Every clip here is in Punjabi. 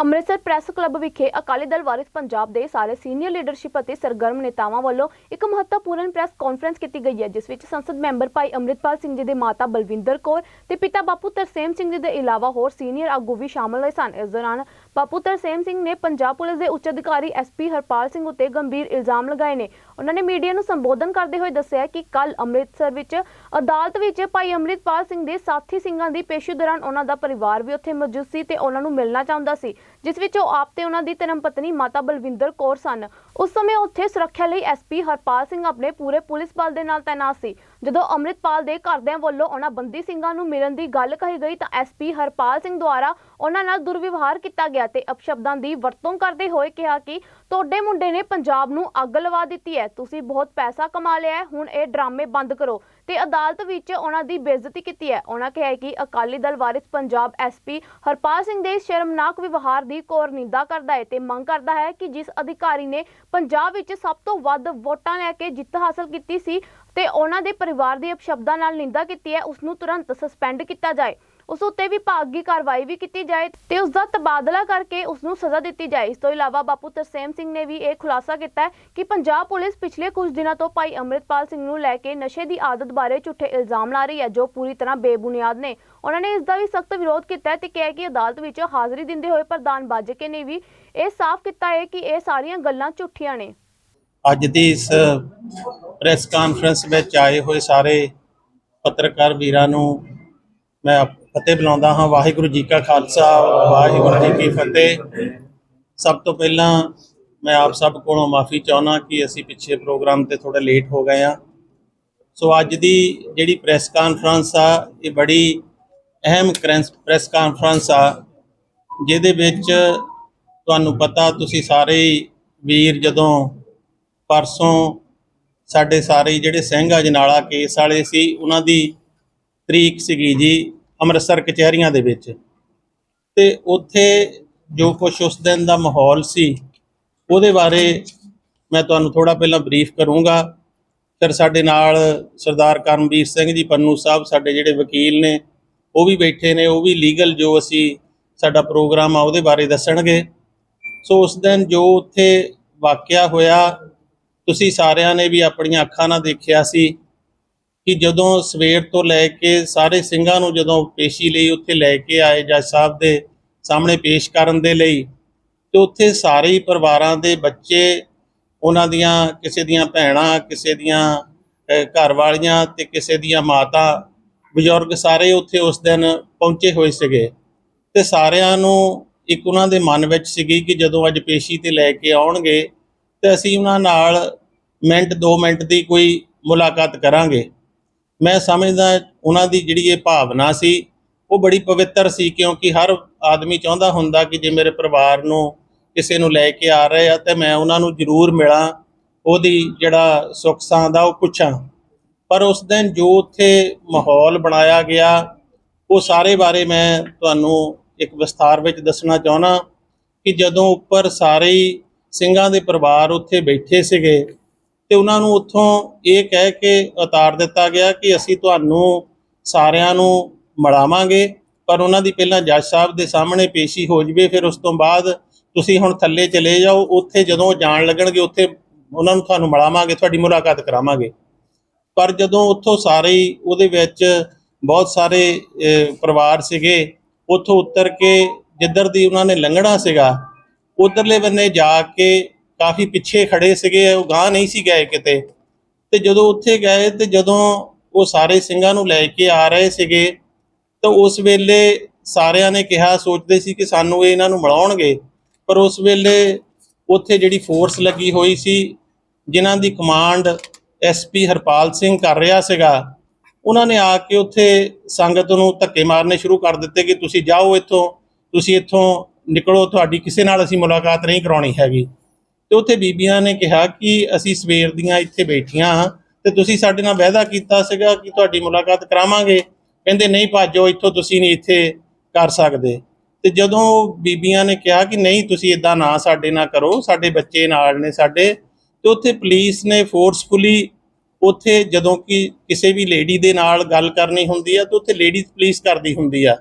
ਅੰਮ੍ਰਿਤਸਰ ਪ੍ਰੈਸ ਕਲੱਬ ਵਿਖੇ ਅਕਾਲੀ ਦਲ ਵਾਰਿਸ ਪੰਜਾਬ ਦੇ ਸਾਰੇ ਸੀਨੀਅਰ ਲੀਡਰਸ਼ਿਪ ਅਤੇ ਸਰਗਰਮ ਨੇਤਾਵਾਂ ਵੱਲੋਂ ਇੱਕ ਮਹੱਤਵਪੂਰਨ ਪ੍ਰੈਸ ਕਾਨਫਰੰਸ ਕੀਤੀ ਗਈ ਹੈ, ਜਿਸ ਵਿੱਚ ਸੰਸਦ ਮੈਂਬਰ ਭਾਈ ਅੰਮ੍ਰਿਤਪਾਲ ਸਿੰਘ ਜੀ ਦੇ ਮਾਤਾ ਬਲਵਿੰਦਰ ਕੌਰ ਤੇ ਪਿਤਾ ਬਾਪੂ ਤਰਸੇਮ ਸਿੰਘ ਜੀ ਦੇ ਇਲਾਵਾ ਹੋਰ ਸੀਨੀਅਰ ਆਗੂ ਵੀ ਸ਼ਾਮਲ ਹੋਏ ਸਨ। ਇਸ ਦੌਰਾਨ ਬਾਪੂ ਤਰਸੇਮ ਸਿੰਘ ਨੇ ਪੰਜਾਬ ਪੁਲਿਸ ਦੇ ਉੱਚ ਅਧਿਕਾਰੀ ਐਸਪੀ ਹਰਪਾਲ ਸਿੰਘ ਉੱਤੇ ਗੰਭੀਰ ਇਲਜ਼ਾਮ ਲਗਾਏ ਨੇ। ਉਹਨਾਂ ਨੇ ਮੀਡੀਆ ਨੂੰ ਸੰਬੋਧਨ ਕਰਦੇ ਹੋਏ ਦੱਸਿਆ ਕਿ ਕੱਲ ਅੰਮ੍ਰਿਤਸਰ ਵਿੱਚ ਅਦਾਲਤ ਵਿੱਚ ਭਾਈ ਅੰਮ੍ਰਿਤਪਾਲ ਸਿੰਘ ਦੇ ਸਾਥੀ ਸਿੰਘਾਂ ਦੀ ਪੇਸ਼ੀ ਦੌਰਾਨ ਉਹਨਾਂ ਦਾ ਪਰਿਵਾਰ ਵੀ ਉੱਥੇ ਮੌਜੂਦ ਸੀ ਤੇ ਉਹਨਾਂ ਨੂੰ ਮਿਲਣਾ ਚਾਹੁੰਦਾ ਸੀ। ਜਿਸ ਵਿੱਚ ਉਹ ਆਪ ਤੇ ਉਹਨਾਂ ਦੀ ਧਰਮ ਪਤਨੀ ਮਾਤਾ ਬਲਵਿੰਦਰ ਕੌਰ ਸਨ। ਉਸ ਸਮੇਂ ਉੱਥੇ ਸੁਰੱਖਿਆ ਲਈ ਐਸਪੀ ਹਰਪਾਲ ਸਿੰਘ ਆਪਣੇ ਪੂਰੇ ਪੁਲਿਸ ਬਲ ਦੇ ਨਾਲ ਤਾਇਨਾਤ ਸੀ। ਜਦੋਂ ਅੰਮ੍ਰਿਤਪਾਲ ਦੇ ਘਰਦਿਆਂ ਵੱਲੋਂ ਉਹਨਾਂ ਬੰਦੀ ਸਿੰਘਾਂ ਨੂੰ ਮਿਲਣ ਦੀ ਗੱਲ ਕਹੀ ਗਈ ਤਾਂ ਐਸਪੀ ਹਰਪਾਲ ਸਿੰਘ ਦੁਆਰਾ ਉਹਨਾਂ ਨਾਲ ਦੁਰਵਿਵਹਾਰ ਕੀਤਾ ਗਿਆ ਤੇ ਅਪਸ਼ਬਦਾਂ ਦੀ ਵਰਤੋਂ ਕਰਦੇ ਹੋਏ ਕਿਹਾ ਕਿ ਤੁਹਾਡੇ ਮੁੰਡੇ ਨੇ ਪੰਜਾਬ ਨੂੰ ਅੱਗ ਲਵਾ ਦਿੱਤੀ ਹੈ, ਤੁਸੀਂ ਬਹੁਤ ਪੈਸਾ ਕਮਾ ਲਿਆ ਹੈ, ਹੁਣ ਇਹ ਡਰਾਮੇ ਬੰਦ ਕਰੋ ਤੇ ਅਦਾਲਤ ਵਿੱਚ ਉਹਨਾਂ ਦੀ ਬੇਇੱਜ਼ਤੀ ਕੀਤੀ ਹੈ। ਉਹਨਾਂ ਕਿਹਾ ਕਿ ਅਕਾਲੀ ਦਲ ਵਾਰਿਸ ਪੰਜਾਬ ਐਸਪੀ ਹਰਪਾਲ ਸਿੰਘ ਦੇ ਸ਼ਰਮਨਾਕ ਵਿਵਹਾਰ ਦੀ ਕੋਰ ਨਿੰਦਾ ਕਰਦਾ ਹੈ ਤੇ ਮੰਗ ਕਰਦਾ ਹੈ ਕਿ ਜਿਸ ਅਧਿਕਾਰੀ ਨੇ ਪੰਜਾਬ ਵਿੱਚ ਸਭ ਤੋਂ ਵੱਧ ਵੋਟਾਂ ਲੈ ਕੇ ਜਿੱਤ ਹਾਸਲ ਕੀਤੀ ਸੀ ਤੇ ਉਹਨਾਂ ਦੇ ਪਰਿਵਾਰ ਦੀ ਅਪਸ਼ਬਦਾਂ ਨਾਲ ਨਿੰਦਾ ਕੀਤੀ ਹੈ ਉਸ ਨੂੰ ਤੁਰੰਤ ਸਸਪੈਂਡ ਕੀਤਾ ਜਾਏ। ਉਸ ਉੱਤੇ ਵਿਭਾਗੀ ਕਾਰਵਾਈ ਵੀ ਕੀਤੀ ਜਾਏ ਤੇ ਉਸ ਦਾ ਤਬਾਦਲਾ ਕਰਕੇ ਉਸ ਨੂੰ ਸਜ਼ਾ ਦਿੱਤੀ ਜਾਏ। ਇਸ ਤੋਂ ਇਲਾਵਾ ਬਾਪੂ ਤਰਸੇਮ ਸਿੰਘ ਨੇ ਵੀ ਇਹ ਖੁਲਾਸਾ ਕੀਤਾ ਹੈ ਕਿ ਪੰਜਾਬ ਪੁਲਿਸ ਪਿਛਲੇ ਕੁਝ ਦਿਨਾਂ ਤੋਂ ਭਾਈ ਅੰਮ੍ਰਿਤਪਾਲ ਸਿੰਘ ਨੂੰ ਲੈ ਕੇ ਨਸ਼ੇ ਦੀ ਆਦਤ ਬਾਰੇ ਝੂਠੇ ਇਲਜ਼ਾਮ ਲਾ ਰਹੀ ਹੈ, ਜੋ ਪੂਰੀ ਤਰ੍ਹਾਂ ਬੇਬੁਨਿਆਦ ਨੇ। ਉਹਨਾਂ ਨੇ ਇਸ ਦਾ ਵੀ ਸਖਤ ਵਿਰੋਧ ਕੀਤਾ ਤੇ ਕਿਹਾ ਕਿ ਅਦਾਲਤ ਵਿੱਚ ਹਾਜ਼ਰੀ ਦਿੰਦੇ ਹੋਏ ਪ੍ਰਧਾਨ ਬਾਜਕੇ ਨੇ ਵੀ ਇਹ ਸਾਫ਼ ਕੀਤਾ ਹੈ ਕਿ ਇਹ ਸਾਰੀਆਂ ਗੱਲਾਂ ਝੂਠੀਆਂ ਨੇ। ਅੱਜ ਦੀ ਇਸ ਪ੍ਰੈਸ ਕਾਨਫਰੰਸ ਵਿੱਚ ਆਏ ਹੋਏ ਸਾਰੇ ਪੱਤਰਕਾਰ ਵੀਰਾਂ ਨੂੰ ਮੈਂ ਫਤਿਹ ਬੁਲਾਉਂਦਾ ਹਾਂ। ਵਾਹਿਗੁਰੂ ਜੀ ਕਾ ਖਾਲਸਾ, ਵਾਹਿਗੁਰੂ ਜੀ ਕੀ ਫਤਿਹ। ਸਭ ਤੋਂ ਪਹਿਲਾਂ ਮੈਂ ਆਪ ਸਭ ਕੋਲੋਂ ਮਾਫੀ ਚਾਹੁੰਦਾ ਕਿ ਅਸੀਂ ਪਿੱਛੇ ਪ੍ਰੋਗਰਾਮ ਤੇ ਥੋੜਾ ਲੇਟ ਹੋ ਗਏ ਆ ਸੋ ਅੱਜ ਦੀ ਜਿਹੜੀ ਪ੍ਰੈਸ ਕਾਨਫਰੰਸ ਆ, ਇਹ ਬੜੀ ਅਹਿਮ ਪ੍ਰੈਸ ਕਾਨਫਰੰਸ ਆ, ਜਿਹਦੇ ਵਿੱਚ ਤੁਹਾਨੂੰ ਪਤਾ ਤੁਸੀਂ ਸਾਰੇ ਵੀਰ ਜਦੋਂ ਪਰਸੋਂ ਸਾਡੇ ਸਾਰੇ ਜਿਹੜੇ ਸਿੰਘ ਅਜਨਾਲਾ ਕੇਸ ਵਾਲੇ ਸੀ, ਉਹਨਾਂ ਦੀ ਤਰੀਕ ਸੀਗੀ ਜੀ ਅੰਮ੍ਰਿਤਸਰ ਕਚਹਿਰੀਆਂ ਦੇ ਵਿੱਚ। ਤੇ ਉੱਥੇ ਜੋ ਕੁਝ ਉਸ ਦਿਨ ਦਾ ਮਾਹੌਲ ਸੀ, ਉਹਦੇ ਬਾਰੇ ਮੈਂ ਤੁਹਾਨੂੰ ਥੋੜਾ ਪਹਿਲਾਂ ਬਰੀਫ ਕਰੂੰਗਾ। ਫਿਰ ਸਾਡੇ ਨਾਲ ਸਰਦਾਰ ਕਰਮਵੀਰ ਸਿੰਘ ਜੀ, ਪੰਨੂ ਸਾਹਿਬ ਸਾਡੇ ਜਿਹੜੇ ਵਕੀਲ ਨੇ, ਉਹ ਵੀ ਬੈਠੇ ਨੇ, ਉਹ ਵੀ ਲੀਗਲ ਜੋ ਅਸੀਂ ਸਾਡਾ ਪ੍ਰੋਗਰਾਮ ਆ ਉਹਦੇ ਬਾਰੇ ਦੱਸਣਗੇ। ਸੋ ਉਸ ਦਿਨ ਜੋ ਉੱਥੇ ਵਾਕਿਆ ਹੋਇਆ ਤੁਸੀਂ ਸਾਰਿਆਂ ਨੇ ਵੀ ਆਪਣੀਆਂ ਅੱਖਾਂ ਨਾਲ ਦੇਖਿਆ ਸੀ ਕਿ ਜਦੋਂ ਸਵੇਰ ਤੋਂ ਲੈ ਕੇ ਸਾਰੇ ਸਿੰਘਾਂ ਨੂੰ ਜਦੋਂ ਪੇਸ਼ੀ ਲਈ ਉੱਥੇ ਲੈ ਕੇ ਆਏ ਜੱਜ ਸਾਹਿਬ ਦੇ ਸਾਹਮਣੇ ਪੇਸ਼ ਕਰਨ ਦੇ ਲਈ ਤੇ ਉੱਥੇ ਸਾਰੇ ਹੀ ਪਰਿਵਾਰਾਂ ਦੇ ਬੱਚੇ ਉਹਨਾਂ ਦੀਆਂ ਕਿਸੇ ਦੀਆਂ ਭੈਣਾਂ ਕਿਸੇ ਦੀਆਂ ਅਹ, ਘਰ ਵਾਲੀਆਂ ਤੇ ਕਿਸੇ ਦੀਆਂ ਮਾਤਾ ਬਜ਼ੁਰਗ ਸਾਰੇ ਉੱਥੇ ਉਸ ਦਿਨ ਪਹੁੰਚੇ ਹੋਏ ਸੀਗੇ। ਤੇ ਸਾਰਿਆਂ ਨੂੰ ਇੱਕ ਉਹਨਾਂ ਦੇ ਮਨ ਵਿੱਚ ਸੀਗੀ ਕਿ ਜਦੋਂ ਅੱਜ ਪੇਸ਼ੀ ਤੇ ਲੈ ਕੇ ਆਉਣਗੇ ਤੇ ਅਸੀਂ ਉਹਨਾਂ ਨਾਲ ਮਿੰਟ 2 ਮਿੰਟ ਦੀ ਕੋਈ ਮੁਲਾਕਾਤ ਕਰਾਂਗੇ। ਮੈਂ ਸਮਝਦਾ ਉਹਨਾਂ ਦੀ ਜਿਹੜੀ ਇਹ ਭਾਵਨਾ ਸੀ, ਉਹ ਬੜੀ ਪਵਿੱਤਰ ਸੀ, ਕਿਉਂਕਿ ਹਰ ਆਦਮੀ ਚਾਹੁੰਦਾ ਹੁੰਦਾ ਕਿ ਜੇ ਮੇਰੇ ਪਰਿਵਾਰ ਨੂੰ ਕਿਸੇ ਨੂੰ ਲੈ ਕੇ ਆ ਰਹੇ ਆ, ਤੇ ਮੈਂ ਉਹਨਾਂ ਨੂੰ ਜ਼ਰੂਰ ਮਿਲਾਂ, ਉਹਦੀ ਜਿਹੜਾ ਸੁੱਖ ਸਾਂਦ ਆ, ਉਹ ਪੁੱਛਾਂ। ਪਰ ਉਸ ਦਿਨ ਜੋ ਉੱਥੇ ਮਾਹੌਲ ਬਣਾਇਆ ਗਿਆ, ਉਹ ਸਾਰੇ ਬਾਰੇ ਮੈਂ ਤੁਹਾਨੂੰ ਇੱਕ ਵਿਸਥਾਰ ਵਿੱਚ ਦੱਸਣਾ ਚਾਹੁੰਦਾ ਕਿ ਜਦੋਂ ਉੱਪਰ ਸਾਰੇ ਹੀ ਸਿੰਘਾਂ ਦੇ ਪਰਿਵਾਰ ਉੱਥੇ ਬੈਠੇ ਸੀਗੇ ਤੇ ਉਹਨਾਂ ਨੂੰ ਉੱਥੋਂ ਇਹ ਕਹਿ ਕੇ ਉਤਾਰ ਦਿੱਤਾ ਗਿਆ ਕਿ ਅਸੀਂ ਤੁਹਾਨੂੰ ਸਾਰਿਆਂ ਨੂੰ ਮਿਲਾਵਾਂਗੇ ਪਰ ਉਹਨਾਂ ਦੀ ਪਹਿਲਾਂ ਜੱਜ ਸਾਹਿਬ ਦੇ ਸਾਹਮਣੇ ਪੇਸ਼ੀ ਹੋ ਜਵੇ, ਫਿਰ ਉਸ ਤੋਂ ਬਾਅਦ ਤੁਸੀਂ ਹੁਣ ਥੱਲੇ ਚਲੇ ਜਾਓ, ਉੱਥੇ ਜਦੋਂ ਉਹ ਜਾਣ ਲੱਗਣਗੇ, ਉੱਥੇ ਉਹਨਾਂ ਨੂੰ ਤੁਹਾਨੂੰ ਮਿਲਾਵਾਂਗੇ ਤੁਹਾਡੀ ਮੁਲਾਕਾਤ ਕਰਾਵਾਂਗੇ। ਪਰ ਜਦੋਂ ਉੱਥੋਂ ਸਾਰੇ ਹੀ ਉਹਦੇ ਵਿੱਚ ਬਹੁਤ ਸਾਰੇ ਪਰਿਵਾਰ ਸੀਗੇ, ਉੱਥੋਂ ਉਤਰ ਕੇ ਜਿੱਧਰ ਦੀ ਉਹਨਾਂ ਨੇ ਲੰਘਣਾ ਸੀਗਾ ਉਧਰਲੇ ਬੰਨੇ ਜਾ ਕੇ ਕਾਫੀ ਪਿੱਛੇ ਖੜੇ ਸੀਗੇ, ਉਹ ਗਾਂ ਨਹੀਂ ਸੀ ਗਏ ਕਿਤੇ। ਤੇ ਜਦੋਂ ਉੱਥੇ ਗਏ ਤੇ ਜਦੋਂ ਉਹ ਸਾਰੇ ਸਿੰਘਾਂ ਨੂੰ ਲੈ ਕੇ ਆ ਰਹੇ ਸੀਗੇ, ਤਾਂ ਉਸ ਵੇਲੇ ਸਾਰਿਆਂ ਨੇ ਕਿਹਾ, ਸੋਚਦੇ ਸੀ ਕਿ ਸਾਨੂੰ ਇਹ ਇਹਨਾਂ ਨੂੰ ਮਿਲਾਉਣਗੇ। ਪਰ ਉਸ ਵੇਲੇ ਉੱਥੇ ਜਿਹੜੀ ਫੋਰਸ ਲੱਗੀ ਹੋਈ ਸੀ, ਜਿਨ੍ਹਾਂ ਦੀ ਕਮਾਂਡ ਐਸਪੀ ਹਰਪਾਲ ਸਿੰਘ ਕਰ ਰਿਹਾ ਸੀਗਾ, ਉਹਨਾਂ ਨੇ ਆ ਕੇ ਉੱਥੇ ਸੰਗਤ ਨੂੰ ਧੱਕੇ ਮਾਰਨੇ ਸ਼ੁਰੂ ਕਰ ਦਿੱਤੇ ਕਿ ਤੁਸੀਂ ਜਾਓ ਇੱਥੋਂ, ਤੁਸੀਂ ਇੱਥੋਂ ਨਿਕਲੋ, ਤੁਹਾਡੀ ਕਿਸੇ ਨਾਲ ਅਸੀਂ ਮੁਲਾਕਾਤ ਨਹੀਂ ਕਰਾਉਣੀ ਹੈਗੀ। ਤੇ ਉੱਥੇ ਬੀਬੀਆਂ ਨੇ ਕਿਹਾ ਕਿ ਅਸੀਂ ਸਵੇਰ ਦੀਆਂ ਇੱਥੇ ਬੈਠੀਆਂ ਹਾਂ ਤੇ ਤੁਸੀਂ ਸਾਡੇ ਨਾਲ ਵਾਅਦਾ ਕੀਤਾ ਸੀਗਾ ਕਿ ਤੁਹਾਡੀ ਮੁਲਾਕਾਤ ਕਰਾਵਾਂਗੇ। ਕਹਿੰਦੇ, ਨਹੀਂ ਭਾਜੋ, ਇੱਥੋਂ ਤੁਸੀਂ ਨਹੀਂ ਇੱਥੇ ਕਰ ਸਕਦੇ। ਤੇ ਜਦੋਂ ਬੀਬੀਆਂ ਨੇ ਕਿਹਾ ਕਿ ਨਹੀਂ, ਤੁਸੀਂ ਇਦਾਂ ਨਾ ਸਾਡੇ ਨਾਲ ਕਰੋ, ਸਾਡੇ ਬੱਚੇ ਨਾਲ ਨੇ ਸਾਡੇ, ਤੇ ਉੱਥੇ ਪੁਲਿਸ ਨੇ ਫੋਰਸਫੁਲੀ ਉੱਥੇ ਜਦੋਂ ਕਿ ਕਿਸੇ ਵੀ ਲੇਡੀ ਦੇ ਨਾਲ ਗੱਲ ਕਰਨੀ ਹੁੰਦੀ ਆ, ਤੇ ਉੱਥੇ ਲੇਡੀਜ਼ ਪੁਲਿਸ ਕਰਦੀ ਹੁੰਦੀ ਆ।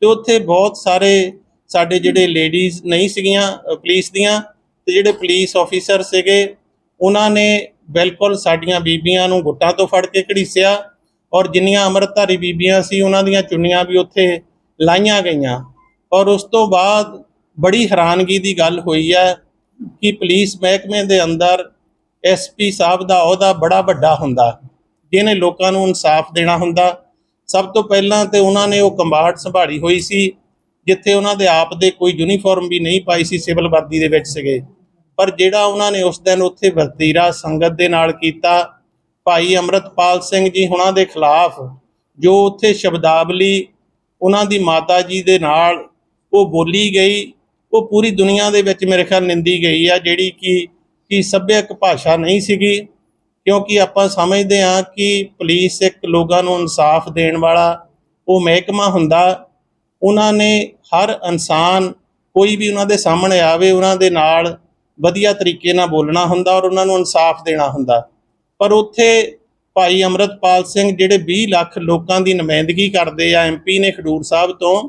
ਤੇ ਉੱਥੇ ਬਹੁਤ ਸਾਰੇ ਸਾਡੇ ਜਿਹੜੇ ਲੇਡੀਜ਼ ਨਹੀਂ ਸੀਗੀਆਂ ਅ, ਪੁਲਿਸ ਦੀਆਂ ਤੇ ਜਿਹੜੇ ਪੁਲਿਸ ਆਫੀਸਰ ਸੀਗੇ ਉਹਨਾਂ ਨੇ ਬਿਲਕੁਲ ਸਾਡੀਆਂ ਬੀਬੀਆਂ ਨੂੰ ਗੁੱਟਾਂ ਤੋਂ ਫੜ ਕੇ ਘੜੀਸਿਆ ਔਰ ਜਿੰਨੀਆਂ ਅੰਮ੍ਰਿਤਧਾਰੀ ਬੀਬੀਆਂ ਸੀ ਉਹਨਾਂ ਦੀਆਂ ਚੁੰਨੀਆਂ ਵੀ ਉੱਥੇ ਲਾਈਆਂ ਗਈਆਂ। ਔਰ ਉਸ ਤੋਂ ਬਾਅਦ ਬੜੀ ਹੈਰਾਨਗੀ ਦੀ ਗੱਲ ਹੋਈ ਹੈ ਕਿ ਪੁਲਿਸ ਮਹਿਕਮੇ ਦੇ ਅੰਦਰ ਐਸਪੀ ਸਾਹਿਬ ਦਾ ਅਹੁਦਾ ਬੜਾ ਵੱਡਾ ਹੁੰਦਾ ਜਿਹਨੇ ਲੋਕਾਂ ਨੂੰ ਇਨਸਾਫ ਦੇਣਾ ਹੁੰਦਾ। ਸਭ ਤੋਂ ਪਹਿਲਾਂ ਤੇ ਉਹਨਾਂ ਨੇ ਉਹ ਕੰਬਾੜ ਸੰਭਾਲੀ ਹੋਈ ਸੀ ਜਿੱਥੇ ਉਹਨਾਂ ਦੇ ਆਪ ਦੇ ਕੋਈ ਯੂਨੀਫਾਰਮ ਵੀ ਨਹੀਂ ਪਾਈ ਸੀ ਸਿਵਲ ਵਰਦੀ ਦੇ ਵਿੱਚ ਸੀਗੇ। ਪਰ ਜਿਹੜਾ ਉਹਨਾਂ ਨੇ ਉਸ ਦਿਨ ਉੱਥੇ ਵਰਤੀਰਾ ਸੰਗਤ ਦੇ ਨਾਲ ਕੀਤਾ, ਭਾਈ ਅਮਰਤਪਾਲ ਸਿੰਘ ਜੀ ਉਹਨਾਂ ਦੇ ਖਿਲਾਫ, ਜੋ ਉੱਥੇ ਸ਼ਬਦਾਵਲੀ ਉਹਨਾਂ ਦੀ ਮਾਤਾ ਜੀ ਦੇ ਨਾਲ ਉਹ ਬੋਲੀ ਗਈ, ਉਹ ਪੂਰੀ ਦੁਨੀਆ ਦੇ ਵਿੱਚ ਮੇਰੇ ਖਿਆਲ ਨਿੰਦੀ ਗਈ ਆ, ਜਿਹੜੀ ਕਿ ਕਿ ਸੱਭਿਅਕ ਭਾਸ਼ਾ ਨਹੀਂ ਸੀਗੀ। ਕਿਉਂਕਿ ਆਪਾਂ ਸਮਝਦੇ ਹਾਂ ਕਿ ਪੁਲਿਸ ਇੱਕ ਲੋਕਾਂ ਨੂੰ ਇਨਸਾਫ ਦੇਣ ਵਾਲਾ ਉਹ ਮਹਿਕਮਾ ਹੁੰਦਾ ਉਹਨਾਂ ਨੇ ਹਰ ਇਨਸਾਨ ਕੋਈ ਵੀ ਉਹਨਾਂ ਦੇ ਸਾਹਮਣੇ ਆਵੇ, ਉਹਨਾਂ ਦੇ ਨਾਲ ਵਧੀਆ ਤਰੀਕੇ ਨਾਲ ਬੋਲਣਾ ਹੁੰਦਾ ਔਰ ਉਹਨਾਂ ਨੂੰ ਇਨਸਾਫ ਦੇਣਾ ਹੁੰਦਾ। ਪਰ ਉੱਥੇ ਭਾਈ ਅਮਰਤਪਾਲ ਸਿੰਘ ਜਿਹੜੇ 20 ਲੱਖ ਲੋਕਾਂ ਦੀ ਨੁਮਾਇੰਦਗੀ ਕਰਦੇ ਆ ਐਮਪੀ ਨੇ ਖਡੂਰ ਸਾਹਿਬ ਤੋਂ,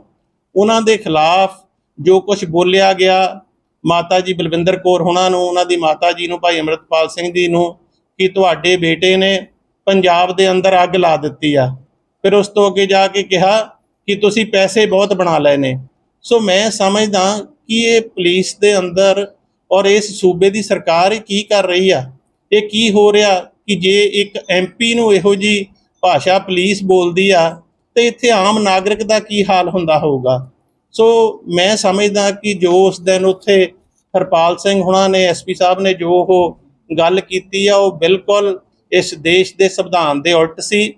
ਉਹਨਾਂ ਦੇ ਖਿਲਾਫ ਜੋ ਕੁਝ ਬੋਲਿਆ ਗਿਆ, ਮਾਤਾ ਜੀ ਬਲਵਿੰਦਰ ਕੌਰ ਹੁਣਾਂ ਨੂੰ, ਉਹਨਾਂ ਦੀ ਮਾਤਾ ਜੀ ਨੂੰ, ਭਾਈ ਅਮਰਤਪਾਲ ਸਿੰਘ ਜੀ ਨੂੰ ਕਿ ਤੁਹਾਡੇ ਬੇਟੇ ਨੇ ਪੰਜਾਬ ਦੇ ਅੰਦਰ ਅੱਗ ਲਾ ਦਿੱਤੀ ਆ। ਫਿਰ ਉਸ ਤੋਂ ਅੱਗੇ ਜਾ ਕੇ ਕਿਹਾ ਕਿ ਤੁਸੀਂ ਪੈਸੇ ਬਹੁਤ ਬਣਾ ਲਏ ਨੇ। ਸੋ ਮੈਂ ਸਮਝਦਾ ਕਿ ਇਹ ਪੁਲਿਸ ਦੇ ਅੰਦਰ ਔਰ ਇਸ ਸੂਬੇ ਦੀ ਸਰਕਾਰ ਇਹ ਕੀ ਕਰ ਰਹੀ ਆ? ਇਹ ਕੀ ਹੋ ਰਿਹਾ ਕਿ ਜੇ ਇੱਕ ਐਮਪੀ ਨੂੰ ਇਹੋ ਜੀ ਭਾਸ਼ਾ ਪੁਲਿਸ ਬੋਲਦੀ ਆ, ਤੇ ਇੱਥੇ ਆਮ ਨਾਗਰਿਕ ਦਾ ਕੀ ਹਾਲ ਹੁੰਦਾ ਹੋਊਗਾ? ਸੋ ਮੈਂ ਸਮਝਦਾ ਕਿ ਜੋ ਉਸ ਦਿਨ ਉੱਥੇ ਹਰਪਾਲ ਸਿੰਘ ਹੁਣਾਂ ਨੇ ਐਸਪੀ ਸਾਹਿਬ ਨੇ ਜੋ ਉਹ ਗੱਲ ਕੀਤੀ ਆ, ਉਹ ਬਿਲਕੁਲ ਇਸ ਦੇਸ਼ ਦੇ ਸੰਵਿਧਾਨ ਦੇ ਉਲਟ ਸੀ।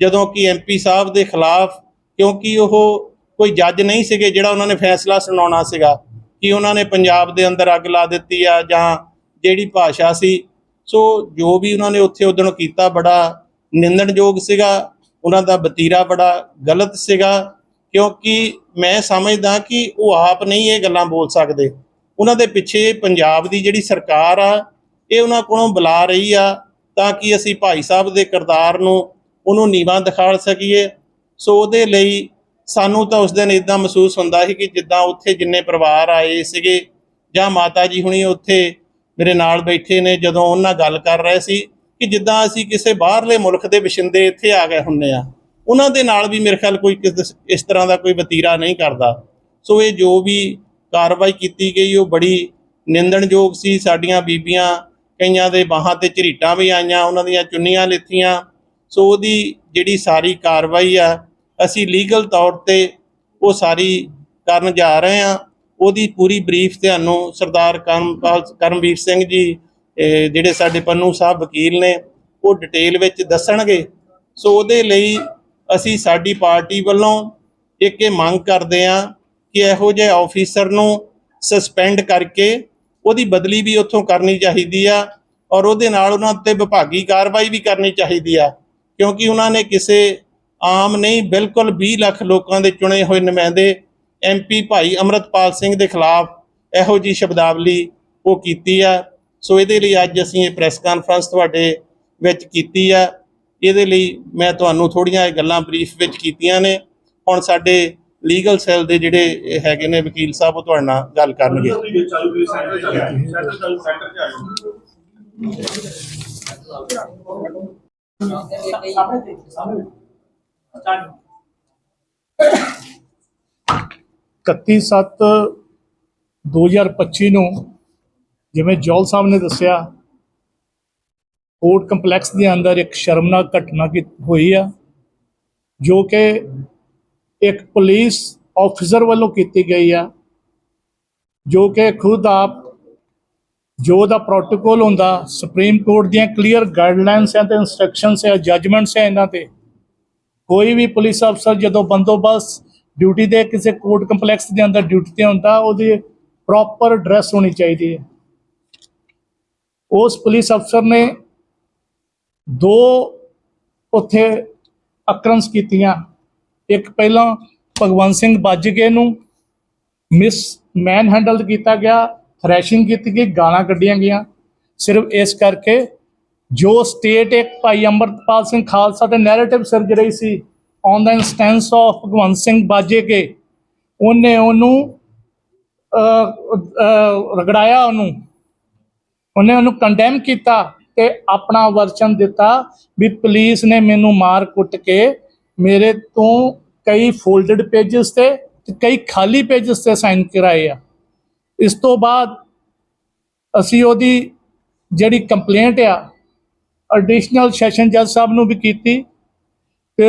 ਜਦੋਂ ਕਿ ਐਮਪੀ ਸਾਹਿਬ ਦੇ ਖਿਲਾਫ ਕਿਉਂਕਿ ਉਹ ਕੋਈ ਜੱਜ ਨਹੀਂ ਸੀਗੇ ਜਿਹੜਾ ਉਹਨਾਂ ਨੇ ਫੈਸਲਾ ਸੁਣਾਉਣਾ ਸੀਗਾ ਕਿ ਉਹਨਾਂ ਨੇ ਪੰਜਾਬ ਦੇ ਅੰਦਰ ਅੱਗ ਲਾ ਦਿੱਤੀ ਆ ਜਾਂ ਜਿਹੜੀ ਭਾਸ਼ਾ ਸੀ। ਸੋ ਜੋ ਵੀ ਉਹਨਾਂ ਨੇ ਉੱਥੇ ਉਦੋਂ ਕੀਤਾ ਬੜਾ ਨਿੰਦਣਯੋਗ ਸੀਗਾ। ਉਹਨਾਂ ਦਾ ਬਤੀਰਾ ਬੜਾ ਗਲਤ ਸੀਗਾ। ਕਿਉਂਕਿ ਮੈਂ ਸਮਝਦਾ ਕਿ ਉਹ ਆਪ ਨਹੀਂ ਇਹ ਗੱਲਾਂ ਬੋਲ ਸਕਦੇ। ਉਹਨਾਂ ਦੇ ਪਿੱਛੇ ਪੰਜਾਬ ਦੀ ਜਿਹੜੀ ਸਰਕਾਰ ਆ, ਇਹ ਉਹਨਾਂ ਕੋਲੋਂ ਬੁਲਾ ਰਹੀ ਆ ਤਾਂ ਕਿ ਅਸੀਂ ਭਾਈ ਸਾਹਿਬ ਦੇ ਕਿਰਦਾਰ ਨੂੰ ਉਹਨੂੰ ਨੀਵਾਂ ਦਿਖਾ ਸਕੀਏ। ਸੋ ਉਹਦੇ ਲਈ ਸਾਨੂੰ ਤਾਂ ਉਸ ਦਿਨ ਇਦਾਂ ਮਹਿਸੂਸ ਹੁੰਦਾ ਸੀ ਕਿ ਜਿੱਦਾਂ ਉੱਥੇ ਜਿੰਨੇ ਪਰਿਵਾਰ ਆਏ ਸੀਗੇ, ਜਾਂ ਮਾਤਾ ਜੀ ਹੁਣੀ ਉੱਥੇ ਮੇਰੇ ਨਾਲ ਬੈਠੇ ਨੇ, ਜਦੋਂ ਉਹਨਾਂ ਗੱਲ ਕਰ ਰਹੇ ਸੀ ਕਿ ਜਿੱਦਾਂ ਅਸੀਂ ਕਿਸੇ ਬਾਹਰਲੇ ਮੁਲਕ ਦੇ ਵਸਿੰਦੇ ਇੱਥੇ ਆ ਗਏ ਹੁੰਨੇ ਆ, ਉਹਨਾਂ ਦੇ ਨਾਲ ਵੀ ਮੇਰੇ ਖਿਆਲ ਕੋਈ ਕਿਸ- ਇਸ ਤਰ੍ਹਾਂ ਦਾ ਕੋਈ ਵਤੀਰਾ ਨਹੀਂ ਕਰਦਾ। ਸੋ ਇਹ ਜੋ ਵੀ ਕਾਰਵਾਈ ਕੀਤੀ ਗਈ, ਉਹ ਬੜੀ ਨਿੰਦਣਯੋਗ ਸੀ। ਸਾਡੀਆਂ ਬੀਬੀਆਂ ਕਈਆਂ ਦੇ ਬਾਹਾਂ ਤੇ ਝਰੀਟਾਂ ਵੀ ਆਈਆਂ, ਉਹਨਾਂ ਦੀਆਂ ਚੁੰਨੀਆਂ ਲਿੱਥੀਆਂ ਸੋ ਉਹਦੀ ਜਿਹੜੀ ਸਾਰੀ ਕਾਰਵਾਈ ਆ, ਅਸੀਂ ਲੀਗਲ ਤੌਰ ਤੇ ਉਹ ਸਾਰੀ ਕਰਨ ਜਾ ਰਹੇ ਆ ਉਹਦੀ ਪੂਰੀ ਬਰੀਫ ਤੁਹਾਨੂੰ ਸਰਦਾਰ ਕਰਮਪਾਲ ਕਰਮਵੀਰ ਸਿੰਘ ਜੀ ਜਿਹੜੇ ਸਾਡੇ ਪੰਨੂ ਸਾਹਿਬ ਵਕੀਲ ਨੇ, ਉਹ ਡਿਟੇਲ ਵਿੱਚ ਦੱਸਣਗੇ। ਸੋ ਉਹਦੇ ਲਈ ਅਸੀਂ ਸਾਡੀ ਪਾਰਟੀ ਵੱਲੋਂ ਇੱਕ ਇਹ ਮੰਗ ਕਰਦੇ ਆ ਕਿ ਇਹੋ ਜਿਹੇ ਆਫੀਸਰ ਨੂੰ ਸਸਪੈਂਡ ਕਰਕੇ ਉਹਦੀ ਬਦਲੀ ਵੀ ਉੱਥੋਂ ਕਰਨੀ ਚਾਹੀਦੀ ਆ ਔਰ ਉਹਦੇ ਨਾਲ ਉਹਨਾਂ ਉੱਤੇ ਵਿਭਾਗੀ ਕਾਰਵਾਈ ਵੀ ਕਰਨੀ ਚਾਹੀਦੀ ਆ। ਕਿਉਂਕਿ ਉਹਨਾਂ ਨੇ ਕਿਸੇ ਆਮ ਨਹੀਂ ਬਿਲਕੁਲ 20 ਲੱਖ ਲੋਕਾਂ ਦੇ ਚੁਣੇ ਹੋਏ ਨੁਮਾਇੰਦੇ ਐਮਪੀ ਭਾਈ ਅਮਰਤਪਾਲ ਸਿੰਘ ਦੇ ਖਿਲਾਫ ਇਹੋ ਜੀ ਸ਼ਬਦਾਵਲੀ ਉਹ ਕੀਤੀ ਆ ਸੋ ਇਹਦੇ ਲਈ ਅੱਜ ਅਸੀਂ ਇਹ ਪ੍ਰੈਸ ਕਾਨਫਰੰਸ ਤੁਹਾਡੇ ਵਿੱਚ ਕੀਤੀ ਆ ਇਹਦੇ ਲਈ ਮੈਂ ਤੁਹਾਨੂੰ ਥੋੜੀਆਂ ਇਹ ਗੱਲਾਂ ਬਰੀਫ ਵਿੱਚ ਕੀਤੀਆਂ ਨੇ ਹੁਣ ਸਾਡੇ ਲੀਗਲ ਸੈੱਲ ਦੇ ਜਿਹੜੇ ਹੈਗੇ ਨੇ ਵਕੀਲ ਸਾਹਿਬ ਉਹ ਤੁਹਾਡੇ ਨਾਲ ਗੱਲ ਕਰਨਗੇ ਇਕੱਤੀ ਸੱਤ 2025 ਨੂੰ ਜਿਵੇਂ ਜੌਲ ਸਾਹਿਬ ਨੇ ਦੱਸਿਆ, ਕੋਰਟ ਕੰਪਲੈਕਸ ਦੇ ਅੰਦਰ ਇੱਕ ਸ਼ਰਮਨਾਕ ਘਟਨਾ ਕੀ ਹੋਈ ਆ, ਜੋ ਕਿ ਇੱਕ ਪੁਲਿਸ ਆਫੀਸਰ ਵੱਲੋਂ ਕੀਤੀ ਗਈ ਆ, ਜੋ ਕਿ ਖੁਦ ਆਪ ਜੋ ਦਾ ਪ੍ਰੋਟੋਕੋਲ ਹੁੰਦਾ ਸੁਪਰੀਮ ਕੋਰਟ ਦੀਆਂ ਕਲੀਅਰ ਗਾਈਡਲਾਈਨਸ ਹੈ ਤੇ ਇਨਸਟਰਕਸ਼ਨਸ ਹੈ ਜਜਮੈਂਟਸ ਹੈ ਇਹਨਾਂ ਤੇ। ਕੋਈ ਵੀ ਪੁਲਿਸ ਅਫਸਰ ਜਦੋਂ ਬੰਦੋਬਸਤ ਡਿਊਟੀ ਦੇ ਕਿਸੇ ਕੋਰਟ ਕੰਪਲੈਕਸ ਦੇ ਅੰਦਰ ਡਿਊਟੀ ਤੇ ਹੁੰਦਾ, ਉਹਦੀ ਪ੍ਰੋਪਰ ਡਰੈਸ ਹੋਣੀ ਚਾਹੀਦੀ ਹੈ। ਉਸ ਪੁਲਿਸ ਅਫਸਰ ਨੇ ਦੋ ਉੱਥੇ ਅਕਰੰਸ ਕੀਤੀਆਂ। ਇੱਕ ਪਹਿਲਾਂ ਭਗਵੰਤ ਸਿੰਘ ਬਾਜੀਕੇ ਨੂੰ ਮਿਸ ਮੈਨ ਹੈਂਡਲ ਕੀਤਾ ਗਿਆ ਰੈਸ਼ਿੰਗ ਕੀਤੀ ਗਈ, ਗਾਲਾਂ ਕੱਢੀਆਂ ਗਈਆਂ। ਸਿਰਫ ਇਸ ਕਰਕੇ ਜੋ ਸਟੇਟ ਇੱਕ ਭਾਈ ਅੰਮ੍ਰਿਤਪਾਲ ਸਿੰਘ ਖਾਲਸਾ ਤੇ ਨੈਰੇਟਿਵ ਸਿਰਜ ਰਹੀ ਸੀ on the instance of Bhagwant Singh Bajeke ਉਹਨੇ ਉਹਨੂੰ ਰਗੜਾਇਆ ਉਹਨੂੰ। ਉਹਨੇ ਉਹਨੂੰ ਕੰਡੈਮ ਕੀਤਾ ਤੇ ਆਪਣਾ ਵਰਚਨ ਦਿੱਤਾ ਵੀ ਪੁਲਿਸ ਨੇ ਮੈਨੂੰ ਮਾਰ ਕੁੱਟ ਕੇ ਮੇਰੇ ਤੋਂ ਕਈ ਫੋਲਡਡ ਪੇजेस ਤੇ ਕਈ ਖਾਲੀ ਪੇजेस ਤੇ ਸਾਈਨ ਕਰਾਏ ਆ। ਇਸ ਤੋਂ ਬਾਅਦ ਅਸੀਂ ਉਹਦੀ ਜਿਹੜੀ ਕੰਪਲੇਂਟ ਆ ਐਡੀਸ਼ਨਲ ਸੈਸ਼ਨ ਜੱਜ ਸਾਹਿਬ ਨੂੰ ਵੀ ਕੀਤੀ ਤੇ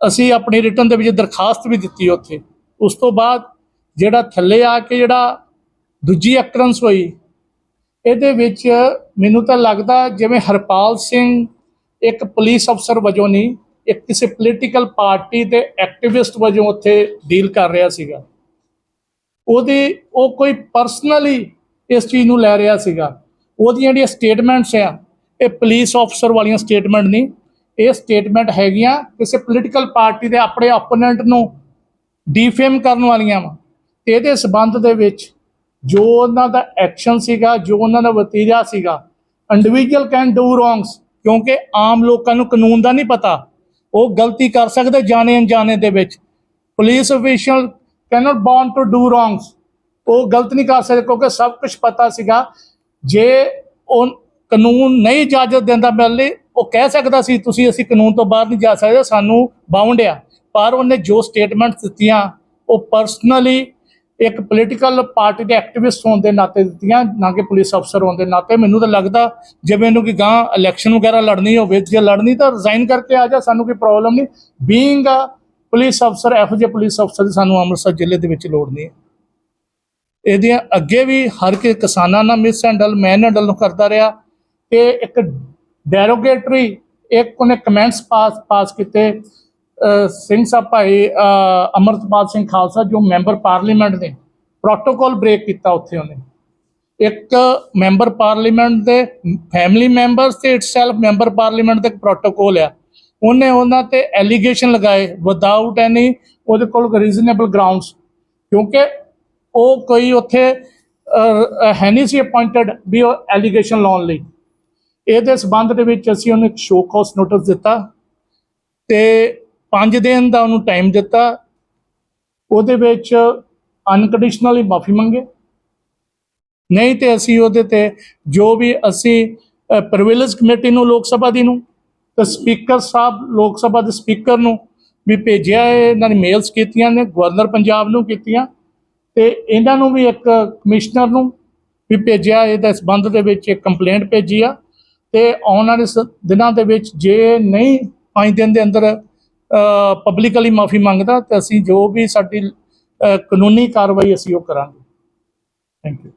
ਅਸੀਂ ਆਪਣੀ ਰਿਟਰਨ ਦੇ ਵਿੱਚ ਦਰਖਾਸਤ ਵੀ ਦਿੱਤੀ ਉੱਥੇ। ਉਸ ਤੋਂ ਬਾਅਦ ਜਿਹੜਾ ਥੱਲੇ ਆ ਕੇ ਜਿਹੜਾ ਦੂਜੀ ਅਕਰੰਸ ਹੋਈ, ਇਹਦੇ ਵਿੱਚ ਮੈਨੂੰ ਤਾਂ ਲੱਗਦਾ ਜਿਵੇਂ ਹਰਪਾਲ ਸਿੰਘ ਇੱਕ ਪੁਲਿਸ ਅਫਸਰ ਵਜੋਂ ਨਹੀਂ, ਇੱਕ ਕਿਸੇ ਪੋਲੀਟੀਕਲ ਪਾਰਟੀ ਦੇ ਐਕਟਿਵਿਸਟ ਵਜੋਂ ਉੱਥੇ ਡੀਲ ਕਰ ਰਿਹਾ ਸੀਗਾ। ਉਹਦੀ ਉਹ ਕੋਈ ਪਰਸਨਲੀ ਇਸ ਚੀਜ਼ ਨੂੰ ਲੈ ਰਿਹਾ ਸੀਗਾ। ਉਹਦੀਆਂ ਜਿਹੜੀਆਂ ਸਟੇਟਮੈਂਟਸ ਆ, ਇਹ ਪੁਲਿਸ ਅਫਸਰ ਵਾਲੀਆਂ ਸਟੇਟਮੈਂਟ ਨਹੀਂ, ਇਹ ਸਟੇਟਮੈਂਟ ਹੈਗੀਆਂ ਕਿਸੇ ਪੋਲੀਟੀਕਲ ਪਾਰਟੀ ਦੇ ਆਪਣੇ ਓਪੋਨੈਂਟ ਨੂੰ ਡੀਫੇਮ ਕਰਨ ਵਾਲੀਆਂ ਵਾ। ਇਹਦੇ ਸਬੰਧ ਦੇ ਵਿੱਚ ਜੋ ਉਹਨਾਂ ਦਾ ਐਕਸ਼ਨ ਸੀਗਾ, ਜੋ ਉਹਨਾਂ ਦਾ ਵਤੀਰਾ ਸੀਗਾ ਇੰਡੀਵਿਜੂਅਲ ਕੈਨ ਡੂ ਰੋਂਗਸ ਕਿਉਂਕਿ ਆਮ ਲੋਕਾਂ ਨੂੰ ਕਾਨੂੰਨ ਦਾ ਨਹੀਂ ਪਤਾ। ਉਹ ਗਲਤੀ ਕਰ ਸਕਦੇ ਜਾਣੇ ਅਣਜਾਣੇ ਦੇ ਵਿੱਚ। Police official cannot born to do wrongs ਉਹ ਗਲਤ ਨਹੀਂ ਕਰ ਸਕਦੇ ਕਿਉਂਕਿ ਸਭ ਕੁਝ ਪਤਾ ਸੀਗਾ। ਜੇ ਉਹ ਕਾਨੂੰਨ ਨਹੀਂ ਇਜਾਜ਼ਤ ਦਿੰਦਾ ਮੇਰੇ ਲਈ, ਉਹ ਕਹਿ ਸਕਦਾ ਸੀ, ਤੁਸੀਂ ਅਸੀਂ ਕਾਨੂੰਨ ਤੋਂ ਬਾਹਰ ਨਹੀਂ ਜਾ ਸਕਦੇ, ਸਾਨੂੰ ਬਾਉਂਡ ਆ। ਪਰ ਉਹਨੇ ਜੋ ਸਟੇਟਮੈਂਟਸ ਦਿੱਤੀਆਂ, ਉਹ ਪਰਸਨਲੀ ਇੱਕ ਪੋਲੀਟੀਕਲ ਪਾਰਟੀ ਦੇ ਐਕਟਿਵਿਸਟ ਹੋਣ ਦੇ ਨਾਤੇ ਦਿੱਤੀਆਂ, ਨਾ ਕਿ ਪੁਲਿਸ ਅਫਸਰ ਹੋਣ ਦੇ ਨਾਤੇ। ਮੈਨੂੰ ਤਾਂ ਲੱਗਦਾ ਜੇ ਮੈਨੂੰ ਕਿ ਗਾਂ ਇਲੈਕਸ਼ਨ ਵਗੈਰਾ ਲੜਨੀ ਹੋਵੇ, ਜੇ ਲੜਨੀ ਤਾਂ ਰਿਜ਼ਾਈਨ ਕਰਕੇ ਆ ਜਾ, ਸਾਨੂੰ ਕੋਈ ਪ੍ਰੋਬਲਮ ਨਹੀਂ। ਬੀਇੰਗ ਅ ਪੁਲਿਸ ਅਫਸਰ, ਇਹੋ ਜਿਹੇ ਪੁਲਿਸ ਅਫਸਰ ਦੀ ਸਾਨੂੰ ਅੰਮ੍ਰਿਤਸਰ ਜ਼ਿਲ੍ਹੇ ਦੇ ਵਿੱਚ ਲੋੜ ਨਹੀਂ ਹੈ। ਇਹਦੀਆਂ ਅੱਗੇ ਵੀ ਹਰ ਕੇ ਕਿਸਾਨਾਂ ਨਾਲ ਮਿਸ ਹੈਂਡਲ ਮੈਨ ਹੈਂਡਲ ਨੂੰ ਕਰਦਾ ਰਿਹਾ। ਤੇ ਇੱਕ ਡੈਰੋਗੇਟਰੀ, ਇੱਕ ਉਹਨੇ ਕਮੈਂਟਸ ਪਾਸ ਪਾਸ ਕੀਤੇ। ਸਿੰਘ ਸਾਹਿਬ ਭਾਈ, ਅਹ ਅਮਰਤਪਾਲ ਸਿੰਘ ਖਾਲਸਾ, ਜੋ ਮੈਂਬਰ ਪਾਰਲੀਮੈਂਟ ਨੇ ਪ੍ਰੋਟੋਕੋਲ ਬ੍ਰੇਕ ਕੀਤਾ ਉੱਥੇ ਉਹਨੇ। ਇੱਕ ਮੈਂਬਰ ਪਾਰਲੀਮੈਂਟ ਦੇ ਫੈਮਿਲੀ ਮੈਂਬਰਸ ਤੇ ਇਟਸੈਲਫ ਮੈਂਬਰ ਪਾਰਲੀਮੈਂਟ ਦਾ ਇੱਕ ਪ੍ਰੋਟੋਕਾਲ ਆ। ਉਹਨੇ ਉਹਨਾਂ ਤੇ ਐਲੀਗੇਸ਼ਨ ਲਗਾਏ ਵਿਦਆਊਟ ਐਨੀ ਉਹਦੇ ਕੋਲ ਰੀਜ਼ਨੇਬਲ ਗਰਾਊਂਡਸ ਕਿਉਂਕਿ ਉਹ ਕੋਈ ਉੱਥੇ ਹੈ ਨਹੀਂ ਸੀ ਅਪਾਇੰਟਡ ਵੀ ਉਹ ਐਲੀਗੇਸ਼ਨ ਲਾਉਣ ਲਈ। ਇਹਦੇ ਸਬੰਧ ਦੇ ਵਿੱਚ ਅਸੀਂ ਉਹਨੂੰ ਇੱਕ ਸ਼ੋਅ ਕਾਸ ਨੋਟਿਸ ਦਿੱਤਾ ਤੇ 5 ਦਿਨ ਦਾ ਉਹਨੂੰ ਟਾਈਮ ਦਿੱਤਾ। ਉਹਦੇ ਵਿੱਚ ਅਨਕੰਡੀਸ਼ਨਲੀ ਮਾਫੀ ਮੰਗੇ। ਨਹੀਂ ਤੇ ਅਸੀਂ ਉਹਦੇ ਤੇ ਜੋ ਵੀ ਅਸੀਂ ਪ੍ਰਿਵਿਲੇਜ ਕਮੇਟੀ ਨੂੰ, ਲੋਕ ਸਭਾ ਦੀ ਨੂੰ ਤੇ ਸਪੀਕਰ ਸਾਹਿਬ, ਲੋਕ ਸਭਾ ਦੇ ਸਪੀਕਰ ਨੂੰ ਵੀ ਭੇਜਿਆ ਇਹਨਾਂ ਨੇ ਮੇਲਸ ਕੀਤੀਆਂ ਨੇ, ਗਵਰਨਰ ਪੰਜਾਬ ਨੂੰ ਕੀਤੀਆਂ ਤੇ ਇਹਨਾਂ ਨੂੰ ਵੀ ਇੱਕ ਕਮਿਸ਼ਨਰ ਨੂੰ ਵੀ ਭੇਜਿਆ, ਇਹਦੇ ਸੰਬੰਧ ਦੇ ਵਿੱਚ ਇੱਕ ਕੰਪਲੇਂਟ ਭੇਜੀ ਆ ਤੇ ਆਉਣ ਵਾਲੇ ਸ- ਦਿਨਾਂ ਦੇ ਵਿੱਚ ਜੇ ਨਹੀਂ ਪੰਜ ਦਿਨ ਦੇ ਅੰਦਰ ਪਬਲਿਕਲੀ ਮਾਫੀ ਮੰਗਦਾ, ਤੇ ਅਸੀਂ ਜੋ ਵੀ ਸਾਡੀ ਕਾਨੂੰਨੀ ਕਾਰਵਾਈ ਅਸੀਂ ਉਹ ਕਰਾਂਗੇ। ਥੈਂਕ ਯੂ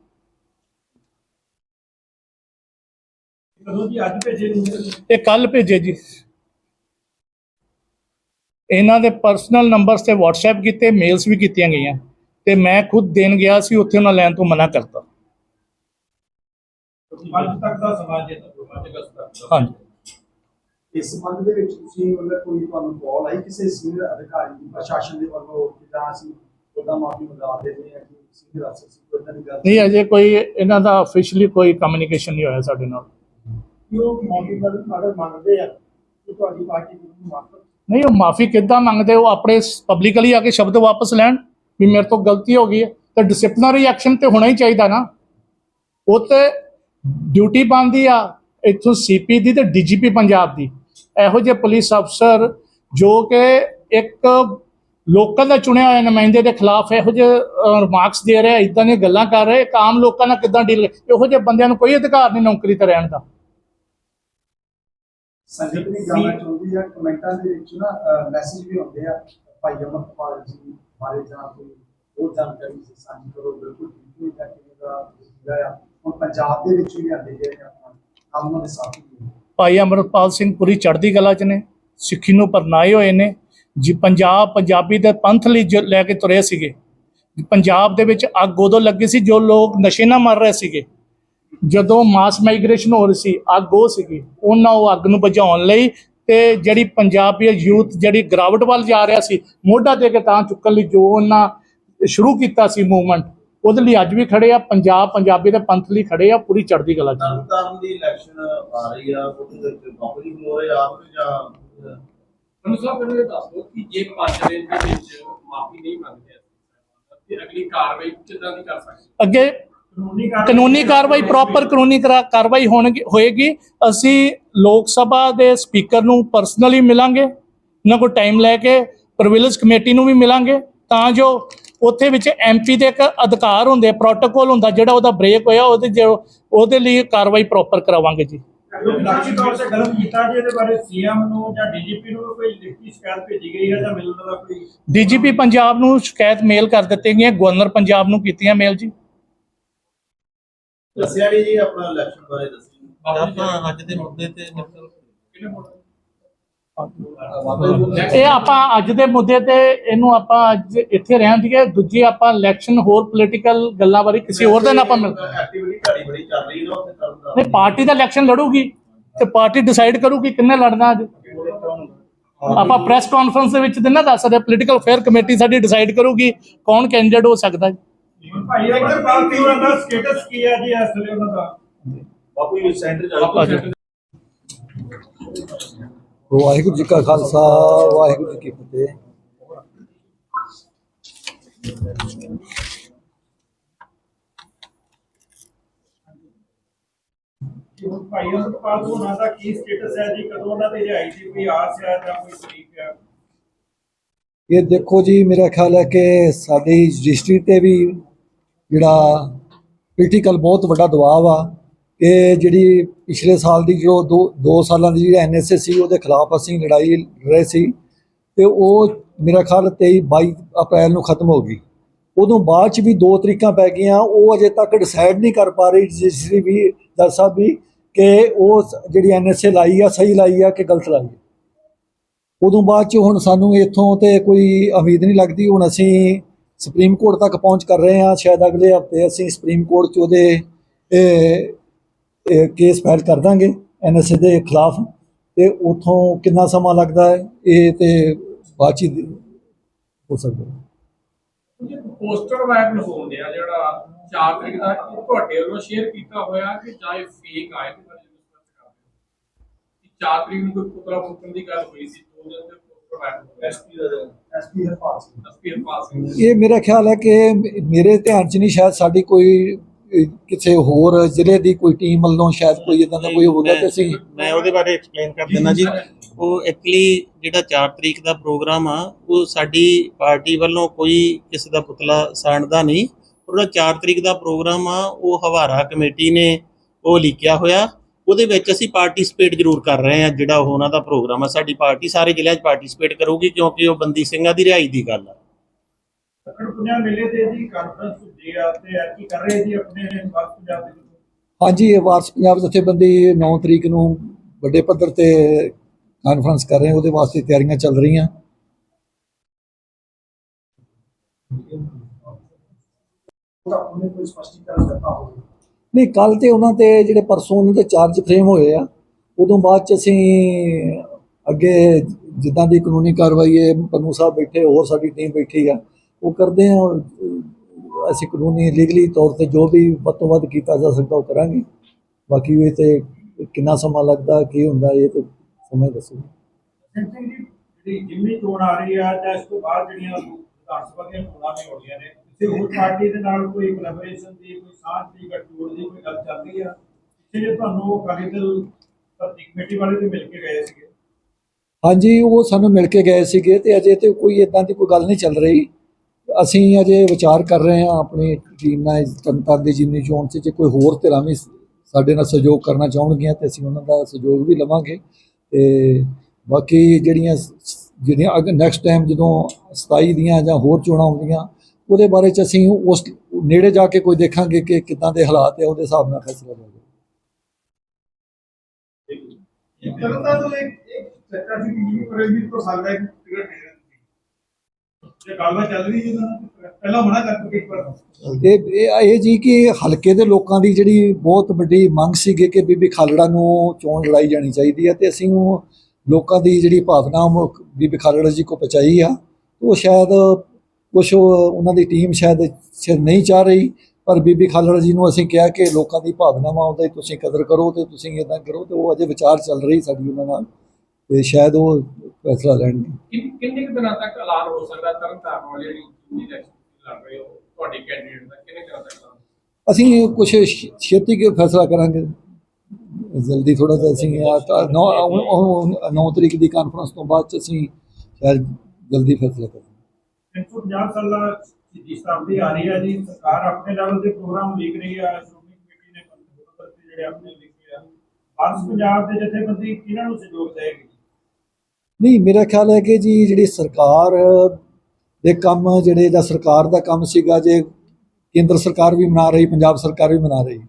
ਕਦੋਂ ਦੀ ਅੱਜ ਭੇਜੇ ਨਹੀਂ ਇਹ ਕੱਲ ਭੇਜੇ ਜੀ। ਇਹਨਾਂ ਦੇ ਪਰਸਨਲ ਨੰਬਰਸ ਤੇ WhatsApp ਕੀਤੇ ਮੇਲਸ ਵੀ ਕੀਤੀਆਂ ਗਈਆਂ। ਤੇ ਮੈਂ ਖੁਦ ਦੇਣ ਗਿਆ ਸੀ ਉੱਥੇ ਉਹਨਾਂ ਲੈਣ ਤੋਂ ਮਨਾ ਕਰਤਾ। ਅੱਜ ਤੱਕ ਦਾ ਸਮਾਜ ਜੇ ਤੱਕ ਹਾਂਜੀ। ਇਸ ਸੰਬੰਧ ਦੇ ਵਿੱਚ ਤੁਸੀਂ ਮਤਲਬ ਕੋਈ ਤੁਹਾਨੂੰ ਕਾਲ ਆਈ ਕਿਸੇ ਸੀਨੀਅਰ ਅਧਿਕਾਰੀ ਦੀ ਪ੍ਰਸ਼ਾਸਨ ਦੇ ਵੱਲੋਂ ਜਿੱਦਾਂ ਅਸੀਂ ਉਹਦਾ ਮਾਫੀ ਮੰਗਾ ਦਿੰਦੇ ਹਾਂ ਕਿ ਸੀਨੀਅਰ ਅਫਸਰ ਸੀ ਕੋਈ ਦੀ ਗੱਲ ਨਹੀਂ ਅਜੇ ਕੋਈ ਇਹਨਾਂ ਦਾ ਅਫੀਸ਼ੀਅਲੀ ਕੋਈ ਕਮਿਊਨੀਕੇਸ਼ਨ ਨਹੀਂ ਹੋਇਆ ਸਾਡੇ ਨਾਲ। ਕਿ ਉਹ ਮਾਫੀ ਅਗਰ ਮੰਗਦੇ ਆ ਕਿ ਤੁਹਾਡੀ ਪਾਰਟੀ ਨੂੰ ਮਾਫ ਨਹੀਂ, ਉਹ ਮਾਫੀ ਕਿੱਦਾਂ ਮੰਗਦੇ? ਉਹ ਆਪਣੇ ਪਬਲਿਕਲੀ ਆ ਕੇ ਸ਼ਬਦ ਵਾਪਸ ਲੈਣ ਵੀ ਮੇਰੇ ਤੋਂ ਗਲਤੀ ਹੋ ਗਈ ਹੈ। ਤਾਂ ਡਿਸਪਲਿਨਰੀ ਐਕਸ਼ਨ ਤੇ ਹੋਣਾ ਹੀ ਚਾਹੀਦਾ ਨਾ। ਉਹ ਤੇ ਡਿਊਟੀ ਬਣਦੀ ਆ, ਇੱਥੋਂ ਸੀਪੀ ਦੀ ਤੇ ਡੀਜੀਪੀ ਪੰਜਾਬ ਦੀ। ਇਹੋ ਜਿਹੇ ਪੁਲਿਸ ਅਫਸਰ ਜੋ ਕਿ ਇੱਕ ਲੋਕਾਂ ਦਾ ਚੁਣਿਆ ਹੋਇਆ ਨੁਮਾਇੰਦੇ ਦੇ ਖਿਲਾਫ ਇਹੋ ਜਿਹੇ ਰਿਮਾਰਕਸ ਦੇ ਰਿਹਾ ਇਦਾਂ ਦੀਆਂ ਗੱਲਾਂ ਕਰ ਰਹੇ ਇੱਕ ਆਮ ਲੋਕਾਂ ਨਾਲ ਕਿੱਦਾਂ ਡੀਲ ਇਹੋ ਜਿਹੇ ਬੰਦਿਆਂ ਨੂੰ ਕੋਈ ਅਧਿਕਾਰ ਨਹੀਂ ਨੌਕਰੀ ਤੇ ਰਹਿਣ ਦਾ। ਸੰਗਤ ਵੀ ਜਾਣਨਾ ਚਾਹੁੰਦੀ ਆ ਕਮੈਂਟਾਂ ਦੇ ਵਿੱਚ ਨਾ ਮੈਸੇਜ ਵੀ ਆਉਂਦੇ ਆ ਭਾਈ ਅਮਰਪਾਲ ਜੀ ਬਾਰੇ ਜਾਂ ਕੋਈ ਹੋਰ ਜਾਣਕਾਰੀ ਸੀ ਸਾਂਝੀ ਕਰੋ ਬਿਲਕੁਲ ਠੀਕ ਨਹੀਂ ਜਾ ਕੇ ਦਾ ਜਿਹੜਾ ਆ ਹੁਣ ਪੰਜਾਬ ਦੇ ਵਿੱਚ ਵੀ ਆਉਂਦੇ ਗਏ ਨੇ ਆਪਾਂ ਕੰਮ ਦੇ ਸਾਥੀ ਭਾਈ ਅਮਰਪਾਲ ਸਿੰਘ ਪੂਰੀ ਚੜ੍ਹਦੀ ਕਲਾ ਚ ਨੇ ਸਿੱਖੀ ਨੂੰ ਪਰਨਾਏ ਹੋਏ ਨੇ ਜੀ ਪੰਜਾਬ ਪੰਜਾਬੀ ਦੇ ਪੰਥ ਲਈ ਲੈ ਕੇ ਤੁਰੇ ਸੀਗੇ ਪੰਜਾਬ ਦੇ ਵਿੱਚ ਅੱਗ ਉਦੋਂ ਲੱਗੀ ਸੀ ਜੋ ਲੋਕ ਨਸ਼ੇ ਨਾਲ ਮਰ ਰਹੇ ਸੀਗੇ। ਜਦੋਂ ਮਾਸ ਮਾਈਗ੍ਰੇਸ਼ਨ ਹੋ ਰਹੀ ਸੀ ਅੱਗ ਉਹ ਸੀਗੀ ਉਹਨਾਂ ਉਹ ਅੱਗ ਨੂੰ ਬੁਝਾਉਣ ਲਈ ਤੇ ਜਿਹੜੀ ਪੰਜਾਬੀ ਯੂਥ ਜਿਹੜੀ ਗਰਾਵਟ ਵੱਲ ਜਾ ਰਿਹਾ ਸੀ ਮੋਢਾ ਦੇ ਕੇ ਤਾਂ ਚੁੱਕਣ ਲਈ ਜੋ ਉਹਨਾਂ ਸ਼ੁਰੂ ਕੀਤਾ ਸੀ ਮੂਵਮੈਂਟ ਉਹਦੇ ਲਈ ਅੱਜ ਵੀ ਖੜੇ ਆ ਪੰਜਾਬ ਪੰਜਾਬੀ ਦੇ ਪੰਥ ਲਈ ਖੜੇ ਆ ਪੂਰੀ ਚੜ੍ਹਦੀ ਕਲਾ ਚ। ਤਰਨਤਾਰਨ ਦੀ ਇਲੈਕਸ਼ਨ ਆ ਰਹੀ ਆ ਉਹਦੇ ਵਿੱਚ ਨੌਕਰੀ ਹੋ ਰਹੇ ਆਪ ਜਾਂ ਮੈਨੂੰ ਸਾਹਿਬ ਮੈਨੂੰ ਇਹ ਦੱਸ ਦਿਓ ਕਿ ਜੇ 5 ਦਿਨ ਦੇ ਵਿੱਚ ਮਾਫੀ ਨਹੀਂ ਮੰਗਦੇ ਅਸੀਂ ਤੇ ਅਗਲੀ ਕਾਰਵਾਈ ਕਿੱਦਾਂ ਦੀ ਕਰ ਸਕਦੇ ਅੱਗੇ ਕਾਨੂੰਨੀ ਕਾਰਵਾਈ ਪ੍ਰੋਪਰ ਕਾਨੂੰਨੀ ਕਰਾ- ਕਾਰਵਾਈ ਹੋਣਗੀ ਹੋਏਗੀ। ਅਸੀਂ ਲੋਕ ਸਭਾ ਦੇ ਸਪੀਕਰ ਨੂੰ ਪਰਸਨਲੀ ਮਿਲਾਂਗੇ। ਉਹਨਾਂ ਕੋਲ ਟਾਈਮ ਲੈ ਕੇ ਪ੍ਰਿਵਿਲੇਜ ਕਮੇਟੀ ਨੂੰ ਵੀ ਮਿਲਾਂਗੇ। ਤਾਂ ਜੋ ਉੱਥੇ ਵਿੱਚ ਐਮਪੀ ਦੇ ਇੱਕ ਅਧਿਕਾਰ ਹੁੰਦੇ ਪ੍ਰੋਟੋਕੋਲ ਹੁੰਦਾ ਜਿਹੜਾ ਉਹਦਾ ਬ੍ਰੇਕ ਹੋਇਆ ਉਹਦੇ ਜੋ ਉਹਦੇ ਲਈ ਕਾਰਵਾਈ ਪ੍ਰੋਪਰ ਕਰਾਵਾਂਗੇ ਜੀ। ਲਾਖੀ ਤੌਰ ਤੇ ਗਲਤ ਕੀਤਾ ਜੀ ਇਹਦੇ ਬਾਰੇ ਸੀਐਮ ਨੂੰ ਜਾਂ ਡੀਜੀਪੀ ਨੂੰ ਕੋਈ ਲਿਖਤੀ ਸ਼ਿਕਾਇਤ ਭੇਜੀ ਗਈ ਹੈ ਜਾਂ ਮਿਲਣ ਦਾ ਕੋਈ ਡੀਜੀਪੀ ਪੰਜਾਬ ਨੂੰ ਸ਼ਿਕਾਇਤ ਮੇਲ ਕਰ ਦਿੱਤੀ ਗਈ ਹੈ। ਗਵਰਨਰ ਪੰਜਾਬ ਨੂੰ ਕੀਤੀਆਂ ਮੇਲ ਜੀ। ਦੱਸਿਆ ਨਹੀਂ ਜੀ ਆਪਣਾ ਇਲੈਕਸ਼ਨ ਬਾਰੇ ਦੱਸਿਆ ਆਪਾਂ ਅੱਜ ਦੇ ਮੁੱਦੇ ਤੇ ਇਹ ਆਪਾਂ ਅੱਜ ਦੇ ਮੁੱਦੇ ਤੇ ਇਹਨੂੰ ਆਪਾਂ ਅੱਜ ਇੱਥੇ ਰਹਿਣ ਦੀਏ ਦੂਜੀ ਆਪਾਂ ਇਲੈਕਸ਼ਨ ਹੋਰ ਪੋਲੀਟੀਕਲ ਗੱਲਾਂ ਬਾਰੇ ਕਿਸੇ ਹੋਰ ਦਿਨ ਆਪਾਂ ਮਿਲ ਐਕਟੀਵਿਟੀ ਤੁਹਾਡੀ ਬੜੀ ਚੱਲ ਰਹੀ ਨਾ ਉੱਥੇ ਕਰਨ ਦਾ। ਨਹੀਂ ਪਾਰਟੀ ਤਾਂ ਇਲੈਕਸ਼ਨ ਲੜੂਗੀ ਤੇ ਪਾਰਟੀ ਡਿਸਾਈਡ ਕਰੂਗੀ ਕਿੰਨੇ ਲੜਨਾ ਅੱਜ। ਆਪਾਂ ਪ੍ਰੈਸ ਕਾਨਫਰੰਸ ਦੇ ਵਿੱਚ ਦਿਨਾ ਦੱਸ ਸਕਦੇ ਪੋਲੀਟੀਕਲ ਅਫੇਅਰ ਕਮੇਟੀ ਸਾਡੀ ਡਿਸਾਈਡ ਕਰੂਗੀ ਕੌਣ ਕੈਂਡੀਡੇਟ ਹੋ ਸਕਦਾ ਦਾ ਹੈ ਜੀ ਇਸ ਵੇਲੇ ਉਹਨਾਂ ਦਾ ਬਾਪੂ ਜੀ ਸੈਂਟਰ ਚ ਆਜੋ। ਵਾਹਿਗੁਰੂ ਜੀ ਕਾ ਖਾਲਸਾ ਵਾਹਿਗੁਰੂ ਜੀ ਕੀ ਫਤਿਹ ਕਿ ਹੁਣ ਭਾਈ ਅਮਰਪਾਲ ਸਿੰਘ ਉਹਨਾਂ ਦਾ ਕੀ ਸਟੇਟਸ ਹੈ ਜੀ ਕਦੋਂ ਉਹਨਾਂ ਦੀ ਰਿਹਾਈ ਦੀ ਕੋਈ ਆਸ ਹੈ ਜਾਂ ਕੋਈ ਤਰੀਕ ਹੈ ਇਹ ਦੇਖੋ ਜੀ ਮੇਰਾ ਖਿਆਲ ਹੈ ਕਿ ਸਾਡੀ ਰਜਿਸਟਰੀ ਤੇ ਵੀ ਜਿਹੜਾ ਪੋਲੀਟੀਕਲ ਬਹੁਤ ਵੱਡਾ ਦਬਾਅ ਆ ਕਿ ਜਿਹੜੀ ਪਿਛਲੇ ਸਾਲ ਦੀ ਜੋ ਦੋ ਦੋ ਸਾਲਾਂ ਦੀ ਜਿਹੜੀ ਐਨਐਸਏ ਸੀ, ਉਹਦੇ ਖਿਲਾਫ ਅਸੀਂ ਲੜਾਈ ਲੜ ਰਹੇ ਸੀ ਤੇ ਉਹ ਮੇਰਾ ਖਿਆਲ 23 22 ਅਪ੍ਰੈਲ ਨੂੰ ਖਤਮ ਹੋ ਗਈ। ਉਦੋਂ ਬਾਅਦ ਚ ਵੀ ਦੋ ਤਰੀਕਾਂ ਪੈ ਗਈਆਂ, ਉਹ ਅਜੇ ਤੱਕ ਡਿਸਾਈਡ ਨਹੀਂ ਕਰ ਪਾ ਰਹੀ ਰਜਿਸਟਰੀ ਵੀ ਜੱਜ ਸਾਹਿਬ ਵੀ ਕਿ ਉਹ ਸ- ਜਿਹੜੀ ਐਨਐਸਏ ਲਾਈ ਆ, ਸਹੀ ਲਾਈ ਆ ਕਿ ਗਲਤ ਲਾਈ ਆ। ਉਦੋਂ ਬਾਅਦ ਚ ਹੁਣ ਸਾਨੂੰ ਇੱਥੋਂ ਤੇ ਕੋਈ ਉਮੀਦ ਨਹੀਂ ਲੱਗਦੀ, ਹੁਣ ਅਸੀਂ ਸੁਪਰੀਮ ਕੋਰਟ ਤੱਕ ਪਹੁੰਚ ਕਰ ਰਹੇ ਹਾਂ। ਸ਼ਾਇਦ ਅਗਲੇ ਹਫ਼ਤੇ ਅਸੀਂ ਸੁਪਰੀਮ ਕੋਰਟ ਚ ਉਹਦੇ ਇਹ, ਇਹ ਕੇਸ ਫਾਈਲ ਕਰ ਦਾਂਗੇ ਐਨਐਸਏ ਦੇ ਖਿਲਾਫ। ਤੇ ਉਥੋਂ ਕਿੰਨਾ ਸਮਾਂ ਲੱਗਦਾ ਹੈ ਇਹ ਤੇ ਬਾਅਦ ਚ ਹੀ ਹੋ ਸਕਦਾ ਹੈ। ਪੋਸਟਰ ਵਾਇਰਲ ਹੋਣ ਡਿਆ ਜਿਹੜਾ 4 ਤਰੀਕ ਦਾ ਇਹ ਤੁਹਾਡੇ ਵੱਲੋਂ ਸ਼ੇਅਰ ਕੀਤਾ ਹੋਇਆ ਕਿ ਜਾਂ ਇਹ ਫੇਕ ਆਏ ਤੇ ਬਾਰੇ ਡਿਸਕਸ ਕਰਦੇ ਕਿ 4 ਤਰੀਕ ਨੂੰ ਕੋਈ ਪੁਤਲਾ ਫੂਕਣ ਦੀ ਗੱਲ ਹੋਈ ਸੀ ਦੋ ਦਿਨ ਦੇ poster viral SP Harpal Singh ਇਹ ਮੇਰਾ ਖਿਆਲ ਹੈ ਕਿ ਮੇਰੇ ਧਿਆਨ ਚ ਨਹੀਂ ਸ਼ਾਇਦ ਸਾਡੀ ਕੋਈ ਕਿਸੇ ਹੋਰ ਜ਼ਿਲ੍ਹੇ ਦੀ ਕੋਈ ਟੀਮ ਵੱਲੋਂ ਸ਼ਾਇਦ ਕੋਈ ਇਦਾਂ ਦਾ ਕੋਈ ਹੋ ਤੇ ਅਸੀਂ ਮੈਂ ਉਹਦੇ ਬਾਰੇ ਐਕਸਪਲੇਨ ਕਰ ਦਿੰਦਾ ਜੀ। ਉਹ ਐਕਚੁਅਲੀ ਜਿਹੜਾ 4 ਤਰੀਕ ਦਾ ਪ੍ਰੋਗਰਾਮ ਆ, ਉਹ ਸਾਡੀ ਪਾਰਟੀ ਵੱਲੋਂ ਕੋਈ ਕਿਸੇ ਦਾ ਪੁਤਲਾ ਸਾੜਦਾ ਨਹੀਂ। ਉਹਦਾ 4 ਤਰੀਕ ਦਾ ਪ੍ਰੋਗਰਾਮ ਆ, ਉਹ ਹਵਾਰਾ ਕਮੇਟੀ ਨੇ ਉਹ ਲਿਖਿਆ ਹੋਇਆ। ਉਹਦੇ ਵਿੱਚ ਅਸੀਂ ਪਾਰਟਿਸਿਪੇਟ ਜ਼ਰੂਰ ਕਰ ਰਹੇ ਹਾਂ ਜਿਹੜਾ ਉਹ ਉਹਨਾਂ ਦਾ ਪ੍ਰੋਗਰਾਮ ਆ। ਸਾਡੀ ਪਾਰਟੀ ਸਾਰੇ ਜ਼ਿਲ੍ਹਿਆਂ 'ਚ ਪਾਰਟਿਸਿਪੇਟ ਕਰੂਗੀ ਕਿਉਂਕਿ ਉਹ ਬੰਦੀ ਸਿੰਘਾਂ ਦੀ ਰਿਹਾਈ ਦੀ ਗੱਲ ਆ। ਪੰਜਾਬ ਮੇਲੇ ਤੇ ਜੀ ਕਾਨਫਰੰਸ ਹੁੰਦੀ ਆ ਤੇ ਅੱਜ ਕੀ ਕਰ ਰਹੇ ਜੀ ਆਪਣੇ ਵਾਰ ਪੰਜਾਬ ਦੇ ਹਾਂਜੀ ਇਹ ਵਾਰਸ ਪੰਜਾਬ ਜਥੇਬੰਦੀ 9 ਤਰੀਕ ਨੂੰ ਵੱਡੇ ਪੱਧਰ ਤੇ ਕਾਨਫਰੰਸ ਕਰ ਰਹੇ ਹਾਂ ਉਹਦੇ ਵਾਸਤੇ ਤਿਆਰੀਆਂ ਚੱਲ ਰਹੀਆਂ। ਉਹਦਾ ਉਹਨੇ ਕੋਈ ਸਪਸ਼ਟੀਕਰਨ ਦਿੱਤਾ ਹੋਵੇ। ਨਹੀਂ ਕੱਲ ਤੇ ਉਹਨਾਂ ਤੇ ਜਿਹੜੇ ਪਰਸੋਂ ਉਹਨਾਂ ਦੇ ਚਾਰਜ ਫਰੇਮ ਹੋਏ ਆ, ਉਦੋਂ ਬਾਅਦ ਚ ਅਸੀਂ ਅੱਗੇ ਜਿੱਦਾਂ ਦੀ ਕਾਨੂੰਨੀ ਕਾਰਵਾਈ ਹੈ, ਪੰਨੂ ਸਾਹਿਬ ਬੈਠੇ, ਹੋਰ ਸਾਡੀ ਟੀਮ ਬੈਠੀ ਆ, ਉਹ ਕਰਦੇ ਆ, ਅਸੀਂ ਕਾਨੂੰਨੀ ਲੀਗਲੀ ਤੌਰ ਤੇ ਜੋ ਵੀ ਵੱਧ ਤੋਂ ਵੱਧ ਕੀਤਾ ਜਾ ਸਕਦਾ ਉਹ ਕਰਾਂਗੇ। ਬਾਕੀ ਇਹ ਤੇ ਕਿੰਨਾ ਸਮਾਂ ਲੱਗਦਾ, ਕੀ ਹੁੰਦਾ, ਇਹ ਤੇ ਸਮੇਂ ਦੱਸੋ। ਜਿਹੜੀ ਜਿੰਨੀ ਚੋਣ ਆ ਰਹੀ ਆ, ਜਾਂ ਇਸ ਤੋਂ ਬਾਅਦ ਜਿਹੜੀਆਂ ਵਿਧਾਨ ਸਭਾ ਦੀਆਂ ਚੋਣਾਂ ਵੀ ਹੋਣੀਆਂ ਨੇ ਕਿਸੇ ਹੋਰ ਪਾਰਟੀ ਦੇ ਨਾਲ ਕੋਈ ਕੋਲੈਬੋਰੇਸ਼ਨ ਦੀ, ਕੋਈ ਸਾਂਝ ਦੀ ਗੱਠਜੋੜ ਦੀ ਕੋਈ ਗੱਲ ਚੱਲ ਰਹੀ ਆ, ਪਿੱਛੇ ਤੁਹਾਨੂੰ ਅਕਾਲੀ ਦਲ ਭਰਤੀ ਕਮੇਟੀ ਵਾਲੇ ਤੇ ਮਿਲ ਕੇ ਗਏ ਸੀਗੇ। ਹਾਂਜੀ, ਉਹ ਸਾਨੂੰ ਮਿਲ ਕੇ ਗਏ ਸੀਗੇ ਤੇ ਅਜੇ ਤੇ ਕੋਈ ਇਦਾਂ ਦੀ ਕੋਈ ਗੱਲ ਨਹੀਂ ਚੱਲ ਰਹੀ। ਅਸੀਂ ਅਜੇ ਵਿਚਾਰ ਕਰ ਰਹੇ ਹਾਂ ਆਪਣੀ ਟੀਮ ਨਾਲ ਜਨਤਾ ਦੀ ਜਿੰਨੀ ਚੋਣ 'ਚ ਜੇ ਕੋਈ ਹੋਰ ਧਿਰਾਂ ਵੀ ਸਾਡੇ ਨਾਲ ਸਹਿਯੋਗ ਕਰਨਾ ਚਾਹਣਗੀਆਂ ਤੇ ਅਸੀਂ ਉਹਨਾਂ ਦਾ ਸਹਿਯੋਗ ਵੀ ਲਵਾਂਗੇ। ਤੇ ਬਾਕੀ ਜਿਹੜੀਆਂ ਜਿਹੜੀਆਂ ਨੈਕਸਟ ਟਾਈਮ ਜਦੋਂ 27 ਦੀਆਂ ਜਾਂ ਹੋਰ ਚੋਣਾਂ ਆਉਂਦੀਆਂ ਉਹਦੇ ਬਾਰੇ 'ਚ ਅਸੀਂ ਉਸ ਨੇੜੇ ਜਾ ਕੇ ਕੋਈ ਦੇਖਾਂਗੇ ਕਿ ਕਿੱਦਾਂ ਦੇ ਹਾਲਾਤ ਹੈ ਉਹਦੇ ਹਿਸਾਬ ਨਾਲ ਫੈਸਲਾ ਲਵਾਂਗੇ ਕਰਦਾ ਤੋਂ ਇੱਕ ਇੱਕ ਚੱਕਰ ਸੀ ਕਿ ਤੋਂ ਸਕਦਾ ਹੈ ਟਿਕਟ ਦੇ ਗੱਲਬਾਤ ਚੱਲ ਰਹੀ ਪਹਿਲਾਂ ਮਨਾ ਕਰ ਚੁੱਕੇ ਇਹ ਇਹ ਇਹ ਜੀ ਕਿ ਹਲਕੇ ਦੇ ਲੋਕਾਂ ਦੀ ਜਿਹੜੀ ਬਹੁਤ ਵੱਡੀ ਮੰਗ ਸੀਗੀ ਕਿ ਬੀਬੀ ਖਾਲੜਾ ਨੂੰ ਚੋਣ ਲੜਾਈ ਜਾਣੀ ਚਾਹੀਦੀ ਹੈ ਤੇ ਅਸੀਂ ਉਹ ਲੋਕਾਂ ਦੀ ਜਿਹੜੀ ਭਾਵਨਾ ਬੀਬੀ ਖਾਲੜਾ ਜੀ ਕੋ ਪਹੁੰਚਾਈ ਆ। ਉਹ ਸ਼ਾਇਦ ਉਹ- ਉਹਨਾਂ ਦੀ ਟੀਮ ਸ਼ਾਇਦ ਨਹੀਂ ਚਾਹ ਰਹੀ ਪਰ ਬੀਬੀ ਖਾਲੜਾ ਜੀ ਨੂੰ ਅਸੀਂ ਕਿਹਾ ਕਿ ਲੋਕਾਂ ਦੀ ਭਾਵਨਾਵਾਂ ਉਹਦੀ ਤੁਸੀਂ ਕਦਰ ਕਰੋ ਤੇ ਤੁਸੀਂ ਇਦਾਂ ਕਰੋ ਤੇ ਉਹ ਅਜੇ ਵਿਚਾਰ ਚੱਲ ਰਹੀ ਸਾਡੀ ਉਹਨਾਂ ਨਾਲ ਤੇ ਸ਼ਾਇਦ ਉਹ ਫੈਸਲਾ ਲੈਣਗੇ। ਕਿੰਨੇ ਦਿਨਾਂ ਤੱਕ ਐਲਾਨ ਹੋ ਸਕਦਾ ਤਰਨ ਤਾਰਨ ਵਾਲੀ ਜਿਹੜੀ ਲੜ ਰਹੇ ਹੋ ਤੁਹਾਡੇ ਕੈਂਡੀਡੇਟ ਦਾ ਕਿਹਨੇ ਕਰਾ ਸਕਦਾ ਅਸੀਂ ਕੁਝ ਛੇਤੀ ਕੇ ਫੈਸਲਾ ਕਰਾਂਗੇ। ਜਲਦੀ ਥੋੜਾ ਜਿਹਾ ਅਸੀਂ 9 ਤਰੀਕ ਦੀ ਕਾਨਫਰੰਸ ਤੋਂ ਬਾਅਦ ਅਸੀਂ ਸ਼ਾਇਦ ਜਲਦੀ ਫੈਸਲਾ ਕਰਾਂਗੇ। 150 ਸਾਲਾ ਜਿਸ ਸ਼ਤਾਬਦੀ ਆ ਰਹੀ ਹੈ ਜੀ, ਸਰਕਾਰ ਆਪਣੇ ਲੈਵਲ ਦੇ ਪ੍ਰੋਗਰਾਮ ਲਿਖ ਰਹੀ ਹੈ, ਸ਼੍ਰੋਮਣੀ ਕਮੇਟੀ ਨੇ ਪੰਥ ਜਿਹੜੇ ਆਪਣੇ ਲਿਖੇ ਆ। ਬਾਅਦ ਪੰਜਾਬ ਦੇ ਜਥੇਬੰਦੀ ਕਿਹਨਾਂ ਨੂੰ ਸਹਿਯੋਗ ਦੇਗੀ ਨਹੀਂ, ਮੇਰਾ ਖਿਆਲ ਹੈ ਕਿ ਜੀ ਜਿਹੜੀ ਸਰਕਾਰ ਦੇ ਕੰਮ ਜਿਹੜੇ ਦਾ ਸਰਕਾਰ ਦਾ ਕੰਮ ਸੀਗਾ ਜੇ ਕੇਂਦਰ ਸਰਕਾਰ ਵੀ ਮਨਾ ਰਹੀ, ਪੰਜਾਬ ਸਰਕਾਰ ਵੀ ਮਨਾ ਰਹੀ।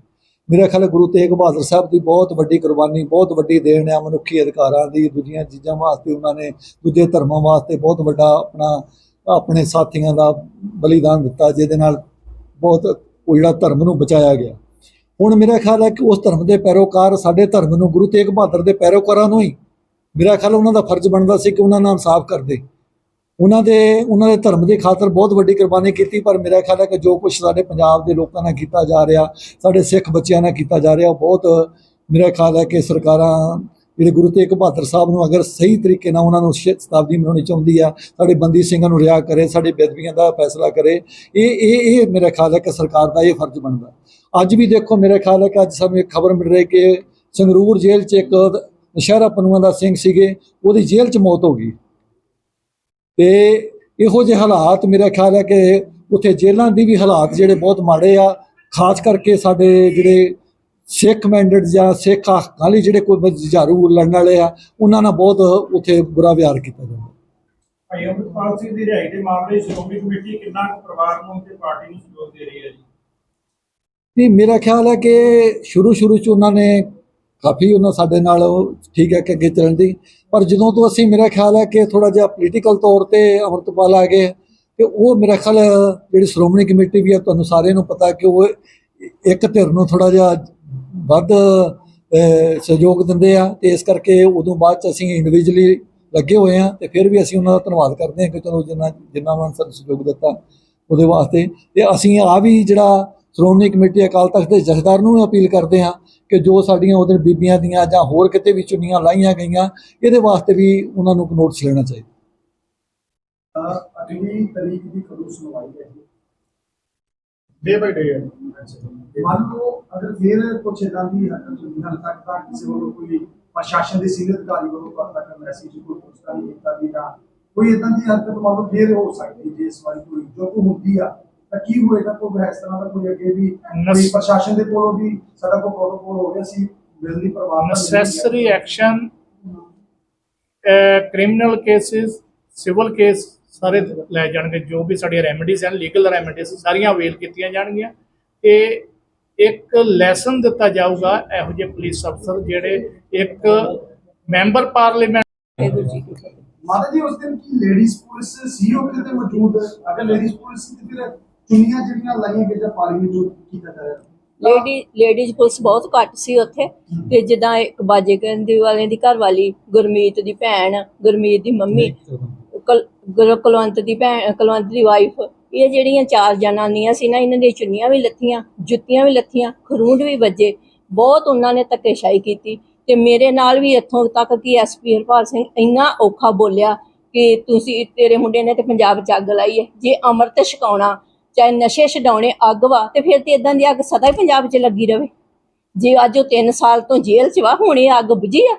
ਮੇਰਾ ਖਿਆਲ ਗੁਰੂ ਤੇਗ ਬਹਾਦਰ ਸਾਹਿਬ ਦੀ ਬਹੁਤ ਵੱਡੀ ਕੁਰਬਾਨੀ, ਬਹੁਤ ਵੱਡੀ ਦੇਣ ਆ ਮਨੁੱਖੀ ਅਧਿਕਾਰਾਂ ਦੀ, ਦੂਜੀਆਂ ਚੀਜ਼ਾਂ ਵਾਸਤੇ ਉਹਨਾਂ ਨੇ, ਦੂਜੇ ਧਰਮਾਂ ਵਾਸਤੇ ਬਹੁਤ ਵੱਡਾ ਆਪਣਾ ਆਪਣੇ ਸਾਥੀਆਂ ਦਾ ਬਲੀਦਾਨ ਦਿੱਤਾ, ਜਿਹਦੇ ਨਾਲ ਬਹੁਤ ਉਹ ਜਿਹੜਾ ਧਰਮ ਨੂੰ ਬਚਾਇਆ ਗਿਆ। ਹੁਣ ਮੇਰਾ ਖਿਆਲ ਹੈ ਕਿ ਉਸ ਧਰਮ ਦੇ ਪੈਰੋਕਾਰ ਸਾਡੇ ਧਰਮ ਨੂੰ ਗੁਰੂ ਤੇਗ ਬਹਾਦਰ ਦੇ ਪੈਰੋਕਾਰਾਂ ਨੂੰ ਹੀ ਮੇਰਾ ਖਿਆਲ ਉਹਨਾਂ ਦਾ ਫਰਜ਼ ਬਣਦਾ ਸੀ ਕਿ ਉਹਨਾਂ ਨਾਲ ਇਨਸਾਫ ਕਰਦੇ। ਉਹਨਾਂ ਦੇ ਉਹਨਾਂ ਦੇ ਧਰਮ ਦੀ ਖਾਤਰ ਬਹੁਤ ਵੱਡੀ ਕੁਰਬਾਨੀ ਕੀਤੀ, ਪਰ ਮੇਰਾ ਖਿਆਲ ਹੈ ਕਿ ਜੋ ਕੁਝ ਸਾਡੇ ਪੰਜਾਬ ਦੇ ਲੋਕਾਂ ਨਾਲ ਕੀਤਾ ਜਾ ਰਿਹਾ, ਸਾਡੇ ਸਿੱਖ ਬੱਚਿਆਂ ਨਾਲ ਕੀਤਾ ਜਾ ਰਿਹਾ, ਉਹ ਬਹੁਤ ਮੇਰਾ ਖਿਆਲ ਹੈ ਕਿ ਸਰਕਾਰਾਂ ਜਿਹੜੇ ਗੁਰੂ ਤੇਗ ਬਹਾਦਰ ਸਾਹਿਬ ਨੂੰ ਅਗਰ ਸਹੀ ਤਰੀਕੇ ਨਾਲ ਉਹਨਾਂ ਨੂੰ ਸ਼ਤਾਬਦੀ ਮਨਾਉਣੀ ਚਾਹੁੰਦੀ ਆ, ਸਾਡੇ ਬੰਦੀ ਸਿੰਘਾਂ ਨੂੰ ਰਿਹਾ ਕਰੇ, ਸਾਡੇ ਬੇਦਬੀਆਂ ਦਾ ਫੈਸਲਾ ਕਰੇ, ਇਹ ਇਹ ਇਹ ਮੇਰਾ ਖਿਆਲ ਹੈ ਕਿ ਸਰਕਾਰ ਦਾ ਇਹ ਫਰਜ਼ ਬਣਦਾ। ਅੱਜ ਵੀ ਦੇਖੋ ਮੇਰਾ ਖਿਆਲ ਹੈ ਕਿ ਅੱਜ ਸਾਨੂੰ ਇੱਕ ਖਬਰ ਮਿਲ ਰਹੀ ਕਿ ਸੰਗਰੂਰ ਜੇਲ੍ਹ 'ਚ ਇੱਕ ਨਸ਼ਹਿਰਾ ਪਨੂਆ ਦਾ ਸਿੰਘ ਸੀਗੇ, ਉਹਦੀ ਜੇਲ੍ਹ 'ਚ ਮੌਤ ਹੋ ਗਈ। ਤੇ ਇਹੋ ਜਿਹੇ ਹਾਲਾਤ ਮੇਰਾ ਖਿਆਲ ਹੈ ਕਿ ਉੱਥੇ ਜੇਲ੍ਹਾਂ ਦੀ ਵੀ ਹਾਲਾਤ ਜਿਹੜੇ ਬਹੁਤ ਮਾੜੇ ਆ, ਖਾਸ ਕਰਕੇ ਸਾਡੇ ਜਿਹੜੇ ਸਿੱਖ ਮੈਂਡੇਟ ਜਾਂ ਸਿੱਖ ਹੱਕਾਂ ਲਈ ਜਿਹੜੇ ਕੋਈ ਜੁਝਾਰੂ ਲੜਨ ਵਾਲੇ ਆ ਉਹਨਾਂ ਨਾਲ ਬਹੁਤ ਉੱਥੇ ਬੁਰਾ ਵਿਹਾਰ ਕੀਤਾ ਜਾਂਦਾ। ਭਾਈ ਅਮਰਪਾਲ ਸਿੰਘ ਦੀ ਰਿਹਾਈ ਦੇ ਮਾਮਲੇ 'ਚ ਸ਼੍ਰੋਮਣੀ ਕਮੇਟੀ ਕਿੰਨਾ ਕੁ ਪਰਿਵਾਰ ਨੂੰ ਤੇ ਪਾਰਟੀ ਨੂੰ ਸਹਿਯੋਗ ਦੇ ਰਹੀ ਹੈ ਜੀ? ਨਹੀਂ ਮੇਰਾ ਖਿਆਲ ਹੈ ਕਿ ਸ਼ੁਰੂ ਸ਼ੁਰੂ ਚ ਉਹਨਾਂ ਨੇ ਕਾਫੀ ਉਹਨਾਂ ਸਾਡੇ ਨਾਲ ਠੀਕ ਹੈ ਕਿ ਅੱਗੇ ਚੱਲਣ ਦੀ। ਪਰ ਜਦੋਂ ਤੋਂ ਅਸੀਂ ਮੇਰਾ ਖਿਆਲ ਹੈ ਕਿ ਥੋੜਾ ਜਿਹਾ ਪੋਲੀਟੀਕਲ ਤੌਰ ਤੇ ਅਮਰਤਪਾਲ ਆ ਗਏ ਤੇ ਉਹ ਮੇਰਾ ਖਿਆਲ ਜਿਹੜੀ ਸ਼੍ਰੋਮਣੀ ਕਮੇਟੀ ਵੀ ਆ ਤੁਹਾਨੂੰ ਸਾਰਿਆਂ ਨੂੰ ਪਤਾ ਕਿ ਉਹ ਇੱਕ ਧਿਰ ਨੂੰ ਥੋੜਾ ਜਿਹਾ ਵੱਧ ਸਹਿਯੋਗ ਦਿੰਦੇ ਆ ਤੇ ਇਸ ਕਰਕੇ ਉਦੋਂ ਬਾਅਦ ਚ ਅਸੀਂ ਇੰਡੀਵਿਜੂਅਲੀ ਲੱਗੇ ਹੋਏ ਆ ਤੇ ਫਿਰ ਵੀ ਅਸੀਂ ਉਹਨਾਂ ਦਾ ਧੰਨਵਾਦ ਕਰਦੇ ਹਾਂ ਕਿ ਚਲੋ ਜਿੰਨਾ ਜਿੰਨਾ ਉਹਨਾਂ ਨੇ ਸਾਨੂੰ ਸਹਿਯੋਗ ਦਿੱਤਾ ਉਹਦੇ ਵਾਸਤੇ। ਤੇ ਅਸੀਂ ਆ ਵੀ ਜਿਹੜਾ ਸ਼੍ਰੋਮਣੀ ਕਮੇਟੀ ਅਕਾਲ ਤਖਤ ਦੇ ਜਥੇਦਾਰ ਨੂੰ ਵੀ ਅਪੀਲ ਕਰਦੇ ਹਾਂ ਕਿ ਜੋ ਸਾਡੀਆਂ ਉਹਦੇ ਬੀਬੀਆਂ ਦੀਆਂ ਜਾਂ ਹੋਰ ਕਿਤੇ ਵੀ ਚੁੰਨੀਆਂ ਲਾਈਆਂ ਗਈਆਂ, ਇਹਦੇ ਵਾਸਤੇ ਵੀ ਉਹਨਾਂ ਨੂੰ ਨੋਟਿਸ ਲੈਣਾ ਚਾਹੀਦਾ। ਅਗਲੀ ਤਰੀਕ ਦੀ ਕਦੋਂ ਸੁਣਵਾਈ ਹੈ? ਡੇ ਬਾਈ ਡੇ ਮੰਨ ਲਓ ਅਗਰ ਫਿਰ ਕੁਝ ਇਦਾਂ ਦੀ ਹਰਕਤ ਹੁੰਦੀ ਹਾਲ ਤੱਕ ਤਾਂ ਕਿਸੇ ਵੱਲੋਂ ਕੋਈ ਪ੍ਰਸ਼ਾਸਨ ਦੇ ਸੀਨੀਅਰ ਅਧਿਕਾਰੀ ਵੱਲੋਂ ਕੱਲ ਤੱਕ ਮੈਸੇਜ ਕੋਈ ਪੁੱਛਦਾ ਨਹੀਂ ਕੀਤਾ ਵੀ ਜਾਂ ਕੋਈ ਇਦਾਂ ਦੀ ਹਰਕਤ ਮੰਨ ਲਓ ਫਿਰ ਹੋ ਸਕਦੀ ਜੇ ਇਸ ਵਾਰੀ ਕੋਈ ਜੋ ਕੋਈ ਹੁੰਦੀ ਆ ਤਾਂ ਕੀ ਹੋਏਗਾ? ਕੋਈ ਇਸ ਤਰ੍ਹਾਂ ਦਾ ਕੋਈ ਅੱਗੇ ਵੀ ਕੋਈ ਪ੍ਰਸ਼ਾਸਨ ਦੇ ਕੋਲੋਂ ਵੀ ਸਾਡਾ ਕੋਈ ਪ੍ਰੋਟੋਕੋਲ ਹੋ ਗਿਆ ਸੀ ਬਿਜਲੀ ਦਾ necessary action criminal cases civil case ਸਾਰੇ ਲੈ ਜਾਣਗੇ ਜੋ ਵੀ ਸਾਡੀਆਂ ਰੈਮਡੀਜ਼ ਹਨ ਲੀਗਲ ਰੈਮਡੀਜ਼ ਸਾਰੀਆਂ ਅਵੇਲ ਕੀਤੀਆਂ ਜਾਣਗੀਆਂ। ਤੇ ਇੱਕ ਲੈਸਨ ਦਿੱਤਾ ਜਾਊਗਾ ਇਹੋ ਜਿਹੇ ਪੁਲਿਸ ਅਫਸਰ ਜਿਹੜੇ ਇੱਕ ਮੈਂਬਰ ਪਾਰਲੀਮੈਂਟ ਮਾਤਾ ਜੀ ਉਸ ਦਿਨ ਕੀ ਲੇਡੀਜ਼ ਪੁਲਿਸ ਸੀ? ਉਹ ਕਿਤੇ ਮੌਜੂਦ ਅਗਰ ਲੇਡੀਜ਼ ਪੁਲਿਸ ਸੀ ਤੇ ਫਿਰ ਚੁੰਨੀਆਂ ਜਿਹੜੀਆਂ ਲਾਈਆਂ ਗਈਆਂ ਪਾਰਲੀਮੈਂਟ ਜੋ ਕੀਤਾ ਜਾ ਰਿਹਾ। ਲੇਡੀ ਲੇਡੀਜ਼ ਪੁਲਿਸ ਬਹੁਤ ਘੱਟ ਸੀ ਉੱਥੇ। ਤੇ ਜਿੱਦਾਂ ਇੱਕ ਬਾਜੇ ਕਹਿੰਦੇ ਵਾਲਿਆਂ ਦੀ ਘਰ ਵਾਲੀ ਗੁਰਮੀਤ ਦੀ ਭੈਣ ਗੁਰਮੀਤ ਦੀ ਮੰਮੀ ਕਲ ਕੁਲਵੰਤ ਦੀ ਭੈਣ ਕੁਲਵੰਤ ਦੀ ਵਾਈਫ ਇਹ ਜਿਹੜੀਆਂ ਚਾਰ ਜਨਾਨੀਆਂ ਸੀ ਨਾ, ਇਹਨਾਂ ਦੀਆਂ ਚੁੰਨੀਆਂ ਵੀ ਲੱਥੀਆਂ, ਜੁੱਤੀਆਂ ਵੀ ਲੱਥੀਆਂ, ਖਰੂੰਡ ਵੀ ਵੱਜੇ, ਬਹੁਤ ਉਹਨਾਂ ਨੇ ਧੱਕੇਸ਼ਾਹੀ ਕੀਤੀ ਤੇ ਮੇਰੇ ਨਾਲ ਵੀ ਇੱਥੋਂ ਤੱਕ ਕਿ ਐਸਪੀ ਹਰਪਾਲ ਸਿੰਘ ਇੰਨਾ ਔਖਾ ਬੋਲਿਆ ਕਿ ਤੁਸੀਂ ਤੇਰੇ ਮੁੰਡੇ ਨੇ ਤੇ ਪੰਜਾਬ 'ਚ ਅੱਗ ਲਾਈ ਹੈ, ਜੇ ਅੰਮ੍ਰਿਤ ਛਕਾਉਣਾ, ਚਾਹੇ ਨਸ਼ੇ ਛਡਾਉਣੇ ਅੱਗ ਵਾ, ਤੇ ਫਿਰ ਤੇ ਇਦਾਂ ਦੀ ਅੱਗ ਸਦਾ ਹੀ ਪੰਜਾਬ 'ਚ ਲੱਗੀ ਰਵੇ। ਜੇ ਅੱਜ ਉਹ 3 ਸਾਲ ਤੋਂ ਜੇਲ੍ਹ 'ਚ ਵਾ, ਹੁਣ ਇਹ ਅੱਗ ਬੁਝੀ ਆ।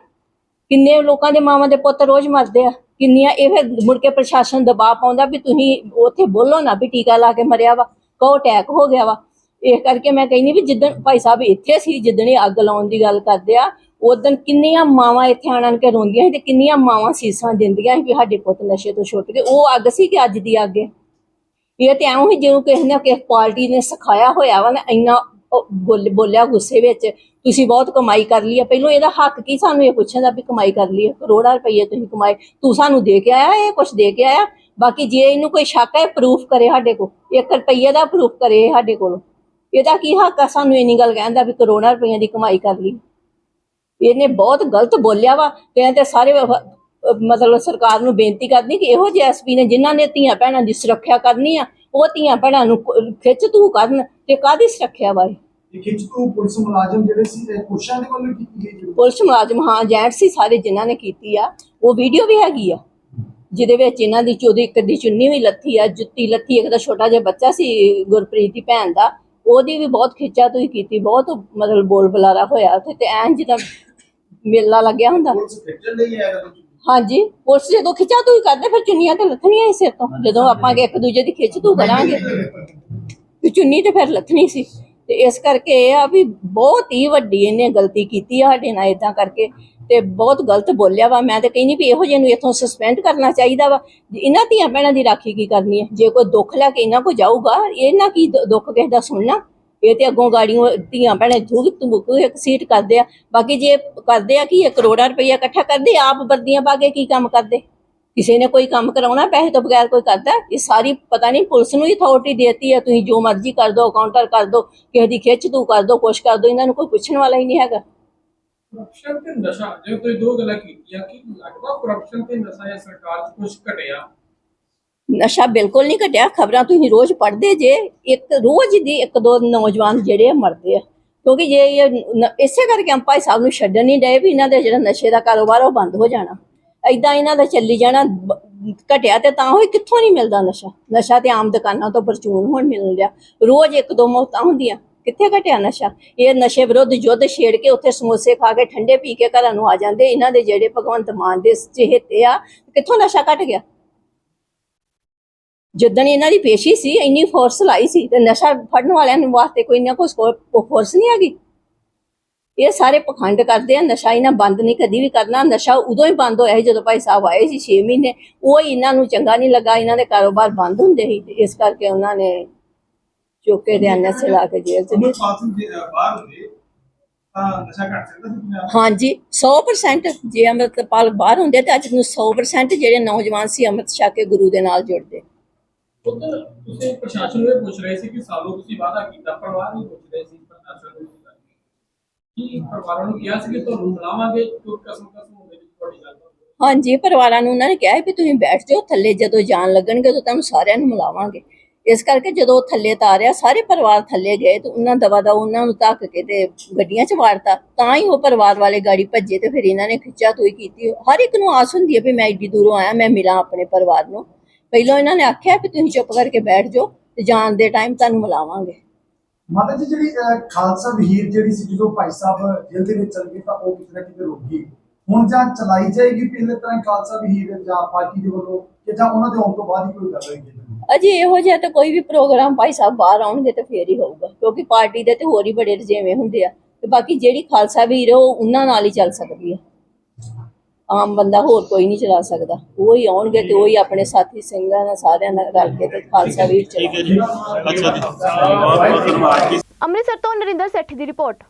ਕਿੰਨੇ ਲੋਕਾਂ ਦੇ ਮਾਵਾਂ ਦੇ ਪੁੱਤ ਰੋਜ਼ ਮਰਦੇ ਆ। ਕਿੰਨੀਆਂ, ਇਹ ਫਿਰ ਮੁੜ ਕੇ ਪ੍ਰਸ਼ਾਸਨ ਦਬਾਅ ਪਾਉਂਦਾ ਵੀ ਤੁਸੀਂ ਉੱਥੇ ਬੋਲੋ ਨਾ ਵੀ ਟੀਕਾ ਲਾ ਕੇ ਮਰਿਆ ਵਾ, ਕਹੋ ਅਟੈਕ ਹੋ ਗਿਆ ਵਾ। ਇਸ ਕਰਕੇ ਮੈਂ ਕਹਿੰਦੀ ਵੀ ਜਿੱਦਣ ਭਾਈ ਸਾਹਿਬ ਇੱਥੇ ਸੀ, ਜਿੱਦਣ ਇਹ ਅੱਗ ਲਾਉਣ ਦੀ ਗੱਲ ਕਰਦੇ ਆ ਉਦੋਂ ਕਿੰਨੀਆਂ ਮਾਵਾਂ ਇੱਥੇ ਆਣ ਆਣ ਕੇ ਰੋਂਦੀਆਂ ਸੀ ਤੇ ਕਿੰਨੀਆਂ ਮਾਵਾਂ ਸੀਸਾਂ ਦਿੰਦੀਆਂ ਸੀ ਵੀ ਸਾਡੇ ਪੁੱਤ ਨਸ਼ੇ ਤੋਂ ਛੁੱਟ ਗਏ। ਉਹ ਅੱਗ ਸੀ ਕਿ ਅੱਜ ਦੀ ਅੱਗ ਹੈ? ਇਹ ਤੇ ਐਵੇਂ ਹੀ ਜਿਹਨੂੰ ਕਿਸੇ ਨੇ ਕਿਸੇ ਪਾਰਟੀ ਨੇ ਸਿਖਾਇਆ ਹੋਇਆ ਵਾ ਨਾ, ਇੰਨਾ ਬੋਲ- ਬੋਲਿਆ ਗੁੱਸੇ ਵਿੱਚ ਤੁਸੀਂ ਬਹੁਤ ਕਮਾਈ ਕਰ ਲਈ ਆ। ਪਹਿਲੋਂ ਇਹਦਾ ਹੱਕ ਕੀ ਸਾਨੂੰ ਇਹ ਪੁੱਛਣ ਦਾ ਵੀ ਕਮਾਈ ਕਰ ਲਈ ਆ। ਕਰੋੜਾਂ ਰੁਪਏ ਤੁਸੀਂ ਕਮਾਏ। ਤੂੰ ਸਾਨੂੰ ਦੇ ਕੇ ਆਇਆ, ਇਹ ਕੁਛ ਦੇ ਕੇ ਆਇਆ? ਬਾਕੀ ਜੇ ਇਹਨੂੰ ਕੋਈ ਸ਼ੱਕ ਹੈ ਪ੍ਰੂਫ ਕਰੇ ਸਾਡੇ ਕੋਲ। 1 ਰੁਪਈਏ ਦਾ ਪ੍ਰੂਫ ਕਰੇ ਸਾਡੇ ਕੋਲ। ਇਹਦਾ ਕੀ ਹੱਕ ਆ ਸਾਨੂੰ ਇੰਨੀ ਗੱਲ ਕਹਿੰਦਾ ਵੀ ਕਰੋੜਾਂ ਰੁਪਈਆਂ ਦੀ ਕਮਾਈ ਕਰ ਲਈ? ਇਹਨੇ ਬਹੁਤ ਗਲਤ ਬੋਲਿਆ ਵਾ। ਤੇ ਤੇ ਸਾਰੇ ਮਤਲਬ ਸਰਕਾਰ ਨੂੰ ਬੇਨਤੀ ਕਰਨੀ ਕਿ ਇਹੋ ਜਿਹੇ ਐਸਪੀ ਨੇ ਜਿਨ੍ਹਾਂ ਨੇ ਧੀਆਂ ਭੈਣਾਂ ਦੀ ਸੁਰੱਖਿਆ ਕਰਨੀ ਆ, ਉਹ ਧੀਆਂ ਭੈਣਾਂ ਨੂੰ ਖਿੱਚ ਤੂ ਕਰਨ। ਤੇ ਕਾਦੀ ਸੁਰੱਖਿਆ ਵਾ ਇਹ? ਪੁਲਿਸ ਮੁਲਾਜ਼ਮ ਜਿਹੜੇ ਸੀ ਇਹ ਪੁਰਸ਼ਾਂ ਦੇ ਵੱਲੋਂ ਕੀਤੀ ਗਈ ਜੀ ਪੁਲਿਸ ਮੁਲਾਜ਼ਮ ਹਾਂ ਜੈਂਟ ਸੀ ਸਾਰੇ ਜਿਨ੍ਹਾਂ ਨੇ ਕੀਤੀ ਆ। ਉਹ ਵੀਡੀਓ ਵੀ ਹੈਗੀ ਆ ਜਿਹਦੇ ਵਿੱਚ ਇਹਨਾਂ ਦੀ ਚੋਦੀ ਇੱਕ ਦੀ ਚੁੰਨੀ ਵੀ ਲੱਥੀ ਆ ਜੁੱਤੀ ਲੱਥੀ ਇੱਕ ਦਾ ਛੋਟਾ ਜਿਹਾ ਬੱਚਾ ਸੀ ਗੁਰਪ੍ਰੀਤ ਦੀ ਭੈਣ ਦਾ। ਉਹਦੀ ਵੀ ਬਹੁਤ ਖਿੱਚਾ ਤੁਸੀਂ ਕੀਤੀ ਬਹੁਤ ਮਤਲਬ ਬੋਲ ਬੁਲਾਰਾ ਹੋਇਆ ਉੱਥੇ ਤੇ ਐਨ ਜਿੱਦਾਂ ਮੇਲਾ ਲੱਗਿਆ ਹੁੰਦਾ। ਪੁਲਿਸ ਖਿੱਚਣ ਲਈ ਆਇਆ ਕਦੋਂ ਹਾਂਜੀ ਪੁਲਿਸ ਜਦੋਂ ਖਿੱਚਾ ਤੂੰ ਕਰਦੇ ਫਿਰ ਚੁੰਨੀਆਂ ਤੇ ਲੱਥਣੀਆਂ ਸਿਰ ਤੋਂ। ਜਦੋਂ ਆਪਾਂ ਇੱਕ ਦੂਜੇ ਦੀ ਖਿੱਚ ਤੂੰ ਕਰਾਂਗੇ ਤੇ ਚੁੰਨੀ ਤੇ ਫਿਰ ਲੱਥਣੀ ਸੀ। ਤੇ ਇਸ ਕਰਕੇ ਇਹ ਆ ਵੀ ਬਹੁਤ ਹੀ ਵੱਡੀ ਇਹਨੇ ਗਲਤੀ ਕੀਤੀ ਆ ਸਾਡੇ ਨਾਲ ਇਦਾਂ ਕਰਕੇ ਤੇ ਬਹੁਤ ਗਲਤ ਬੋਲਿਆ ਵਾ। ਮੈਂ ਤੇ ਕਹਿੰਦੀ ਵੀ ਇਹੋ ਜਿਹੇ ਨੂੰ ਇੱਥੋਂ ਸਸਪੈਂਡ ਕਰਨਾ ਚਾਹੀਦਾ ਵਾ। ਇਹਨਾਂ ਧੀਆਂ ਭੈਣਾਂ ਦੀ ਰਾਖੀ ਕੀ ਕਰਨੀ ਹੈ ਜੇ ਕੋਈ ਦੁੱਖ ਲੈ ਕੇ ਇਹਨਾਂ ਕੋ ਜਾਊਗਾ, ਇਹਨਾਂ ਕੀ ਦੁੱਖ ਕਿਸੇ ਦਾ ਸੁਣਨਾ? ਇਹ ਤੇ ਅੱਗੋਂ ਗਾੜੀਆਂ ਧੀਆਂ ਭੈਣਾਂ ਥੂਕ ਤੁਮਕ ਇੱਕ ਸੀਟ ਕਰਦੇ ਆ। ਬਾਕੀ ਜੇ ਕਰਦੇ ਆ ਕਿ ਇਹ ਕਰੋੜਾਂ ਰੁਪਈਆ ਇਕੱਠਾ ਕਰਦੇ, ਆਪ ਵਰਦੀਆਂ ਪਾ ਕੇ ਕੀ ਕੰਮ ਕਰਦੇ? ਕਿਸੇ ਨੇ ਕੋਈ ਕੰਮ ਕਰਾਉਣਾ ਪੈਸੇ ਤੋਂ ਬਗੈਰ ਕੋਈ ਕਰਦਾ? ਇਹ ਸਾਰੀ ਪਤਾ ਨਹੀਂ ਪੁਲਿਸ ਨੂੰ ਹੀ ਅਥਾਰਟੀ ਦੇਤੀ ਹੈ ਤੁਸੀਂ ਜੋ ਮਰਜ਼ੀ ਕਰ ਦਿਓ ਕਾਊਂਟਰ ਕਰ ਦਿਓ ਕਿਸੇ ਦੀ ਖਿੱਚ ਤੂੰ ਕਰ ਦਿਓ ਕੁਛ ਕਰ ਦਿਓ ਇਹਨਾਂ ਨੂੰ ਕੋਈ ਪੁੱਛਣ ਵਾਲਾ ਹੀ ਨਹੀਂ ਹੈਗਾ। ਕਰਪਸ਼ਨ ਤੇ ਨਸ਼ਾ ਜੇ ਤੁਸੀਂ ਦੋ ਗੱਲਾਂ ਕੀਤੀਆਂ ਕਿ ਲੱਗਦਾ ਕਰਪਸ਼ਨ ਤੇ ਨਸ਼ਾ ਜਾਂ ਸਰਕਾਰ 'ਚ ਕੁਝ ਘਟਿਆ? ਨਸ਼ਾ ਬਿਲਕੁਲ ਨਹੀਂ ਘਟਿਆ ਖਬਰਾਂ ਤੁਸੀਂ ਰੋਜ਼ ਪੜ੍ਹਦੇ ਜੇ ਇੱਕ ਰੋਜ਼ ਦੀ ਇੱਕ ਦੋ ਨੌਜਵਾਨ ਜਿਹੜੇ ਮਰਦੇ ਆ। ਕਿਉਂਕਿ ਜੇ ਇਹ ਇਸੇ ਕਰਕੇ ਆਪਾਂ ਭਾਈ ਸਾਹਿਬ ਨੂੰ ਛੱਡਣ ਨਹੀਂ ਡਏ ਵੀ ਇਹਨਾਂ ਦੇ ਜਿਹੜਾ ਨਸ਼ੇ ਦਾ ਕਾਰੋਬਾਰ ਉਹ ਬੰਦ ਹੋ ਜਾਣਾ। ਐਦਾਂ ਇਹਨਾਂ ਦਾ ਚੱਲੀ ਜਾਣਾ, ਘਟਿਆ ਤੇ ਤਾਂ ਹੋਈ ਕਿੱਥੋਂ ਨਹੀਂ ਮਿਲਦਾ ਨਸ਼ਾ? ਨਸ਼ਾ ਤੇ ਆਮ ਦੁਕਾਨਾਂ ਤੋਂ ਪਰਚੂਨ ਹੁਣ ਮਿਲ ਰਿਹਾ ਰੋਜ਼ ਇੱਕ ਦੋ ਮੌਤਾਂ ਹੁੰਦੀਆਂ। ਕਿੱਥੇ ਘਟਿਆ ਨਸ਼ਾ? ਇਹ ਨਸ਼ੇ ਵਿਰੁੱਧ ਯੁੱਧ ਛੇੜ ਕੇ ਉੱਥੇ ਸਮੋਸੇ ਖਾ ਕੇ, ਠੰਡੇ ਪੀ ਕੇ ਘਰਾਂ ਨੂੰ ਆ ਜਾਂਦੇ। ਇਹਨਾਂ ਦੇ ਜਿਹੜੇ ਭਗਵੰਤ ਮਾਨ ਦੇ ਚਹੇਤੇ ਆ, ਕਿੱਥੋਂ ਨਸ਼ਾ ਘਟ ਗਿਆ? ਜਿੱਦਣ ਇਹਨਾਂ ਦੀ ਪੇਸ਼ੀ ਸੀ, ਇੰਨੀ ਫੋਰਸ ਲਾਈ ਸੀ ਤੇ ਨਸ਼ਾ ਫੜਨ ਵਾਲਿਆਂ ਨੂੰ ਵਾਸਤੇ ਕੋਈ ਨਾ ਕੋਈ ਫੋਰਸ ਨਹੀਂ ਹੈਗੀ ਇਹ ਸਾਰੇ ਪਖੰਡ ਕਰਦੇ ਆ ਨਸ਼ਾ ਇਹਨਾਂ ਬੰਦ ਨਹੀਂ ਕਦੀ ਵੀ ਕਰਨਾ ਨਸ਼ਾ ਉਦੋਂ ਹੀ ਬੰਦ ਹੋਇਆ ਸੀ ਜਦੋਂ ਭਾਈ ਸਾਹਿਬ ਆਏ ਸੀ 6 ਮਹੀਨੇ ਉਹ ਇਹਨਾਂ ਨੂੰ ਚੰਗਾ ਨਹੀਂ ਲੱਗਾ ਇਹਨਾਂ ਦੇ ਕਾਰੋਬਾਰ ਬੰਦ ਹੁੰਦੇ ਸੀ ਇਸ ਕਰਕੇ ਉਹਨਾਂ ਨੇ ਚੁੱਕੇ ਦੇ ਅੰਨੇ ਸੇ ਲਾ ਕੇ ਜੇਲ੍ਹ ਚ ਬਾਹਰ ਹੁੰਦੇ ਹਾਂਜੀ 100% ਜੇ ਅੰਮ੍ਰਿਤਪਾਲ ਬਾਹਰ ਹੁੰਦੇ ਤਾਂ ਅੱਜ ਨੂੰ 100% ਜਿਹੜੇ ਨੌਜਵਾਨ ਸੀ ਅੰਮ੍ਰਿਤ ਛਕ ਕੇ ਗੁਰੂ ਦੇ ਨਾਲ ਜੁੜਦੇ। ਤੁਸੀਂ ਪ੍ਰਸ਼ਾਸਨ ਨੂੰ ਇਹ ਪੁੱਛ ਰਹੇ ਸੀ ਕਿ ਸਾਲੋ ਤੁਸੀਂ ਵਾਅਦਾ ਕੀਤਾ ਪਰਿਵਾਰ ਨੂੰ ਪੁੱਛ ਰਹੇ ਸੀ ਪ੍ਰਸ਼ਾਸਨ ਨੂੰ। ਕੀ ਪਰਿਵਾਰਾਂ ਨੂੰ ਕਿਹਾ ਸੀ ਕਿ ਤੁਹਾਨੂੰ ਮਿਲਾਵਾਂਗੇ? ਕੋਈ ਕਸਮ ਕਸਮ ਹੁੰਦੇ ਵਿੱਚ ਤੁਹਾਡੀ ਗੱਲ ਹਾਂਜੀ, ਪਰਿਵਾਰਾਂ ਨੂੰ ਉਹਨਾਂ ਨੇ ਕਿਹਾ ਵੀ ਤੁਸੀਂ ਬੈਠ ਜਾਓ, ਥੱਲੇ ਜਦੋਂ ਜਾਣ ਲੱਗਣਗੇ ਤਾਂ ਤੁਹਾਨੂੰ ਸਾਰਿਆਂ ਨੂੰ ਮਿਲਾਵਾਂਗੇ। ਇਸ ਕਰਕੇ ਜਦੋਂ ਥੱਲੇ ਤਾਰਿਆ, ਸਾਰੇ ਪਰਿਵਾਰ ਥੱਲੇ ਗਏ ਤੇ ਉਹਨਾਂ ਦਵਾ ਦਾ ਉਹਨਾਂ ਨੂੰ ਧੱਕ ਕੇ ਤੇ ਗੱਡੀਆਂ 'ਚ ਵਾਰਤਾ। ਤਾਂ ਹੀ ਉਹ ਪਰਿਵਾਰ ਵਾਲੇ ਗਾੜੀ ਭੱਜੇ ਤੇ ਫਿਰ ਇਹਨਾਂ ਨੇ ਖਿੱਚਾ ਤੋਈ ਕੀਤੀ। ਹਰ ਇੱਕ ਨੂੰ ਆਸ ਹੁੰਦੀ ਹੈ ਵੀ ਮੈਂ ਏਡੀ ਦੂਰੋਂ ਆਇਆ, ਮੈਂ ਮਿਲਾਂ ਆਪਣੇ ਪਰਿਵਾਰ ਨੂੰ। ਪਹਿਲਾਂ ਇਹਨਾਂ ਨੇ ਆਖਿਆ ਵੀ ਤੁਸੀਂ ਚੁੱਪ ਕਰਕੇ ਬੈਠ ਜਾਓ ਤੇ ਜਾਣ ਦੇ ਟਾਈਮ ਤੁਹਾਨੂੰ ਮਿਲਾਵਾਂਗੇ। ਮਾਤਾ ਜੀ ਜਿਹੜੀ ਖਾਲਸਾ ਵਹੀਰ ਜਿਹੜੀ ਸੀ ਜਦੋਂ ਭਾਈ ਸਾਹਿਬ ਜੇਲ੍ਹ ਦੇ ਵਿੱਚ ਚਲ ਗਏ ਤਾਂ ਉਹ ਕਿਤੇ ਨਾ ਕਿਤੇ ਰੁਕ ਗਈ। ਹੁਣ ਜਾਂ ਚਲਾਈ ਜਾਏਗੀ ਪਹਿਲੇ ਤਰ੍ਹਾਂ ਖਾਲਸਾ ਵਹੀਰ ਜਾਂ ਪਾਰਟੀ ਦੇ ਵੱਲੋਂ ਕਿ ਜਾਂ ਉਹਨਾਂ ਦੇ ਆਉਣ ਤੋਂ ਬਾਅਦ ਹੀ ਕੋਈ ਗੱਲ ਹੋਏਗੀ? ਅਜੇ ਇਹੋ ਜਿਹਾ ਤਾਂ ਕੋਈ ਵੀ ਪ੍ਰੋਗਰਾਮ ਭਾਈ ਸਾਹਿਬ ਬਾਹਰ ਆਉਣਗੇ ਤੇ ਫੇਰ ਹੀ ਹੋਊਗਾ ਕਿਉਂਕਿ ਪਾਰਟੀ ਦੇ ਤੇ ਹੋਰ ਹੀ ਬੜੇ ਰਜੇਵੇਂ ਹੁੰਦੇ ਆ। ਤੇ ਬਾਕੀ ਜਿਹੜੀ ਖਾਲਸਾ ਵੀਰ ਆ, ਉਹ ਉਹਨਾਂ ਨਾਲ ਹੀ ਚੱਲ ਸਕਦੀ ਹੈ ਆਮ ਬੰਦਾ ਹੋਰ ਕੋਈ ਨਹੀਂ ਚਲਾ ਸਕਦਾ। ਉਹ ਹੀ ਆਉਣਗੇ ਤੇ ਉਹ ਹੀ ਆਪਣੇ ਸਾਥੀ ਸਿੰਘਾਂ ਨਾਲ ਸਾਰਿਆਂ ਨਾਲ ਰਲ ਕੇ ਤੇ ਖਾਲਸਾ ਵੀਰ ਠੀਕ ਹੈ ਚਲਾਉਣਗੇ। ਜੀ ਅੱਛਾ ਜੀ। ਬਹੁਤ ਬਹੁਤ ਧੰਨਵਾਦ। ਜੀ ਅੰਮ੍ਰਿਤਸਰ ਤੋਂ ਨਰਿੰਦਰ ਸੈਠੀ ਦੀ ਰਿਪੋਰਟ।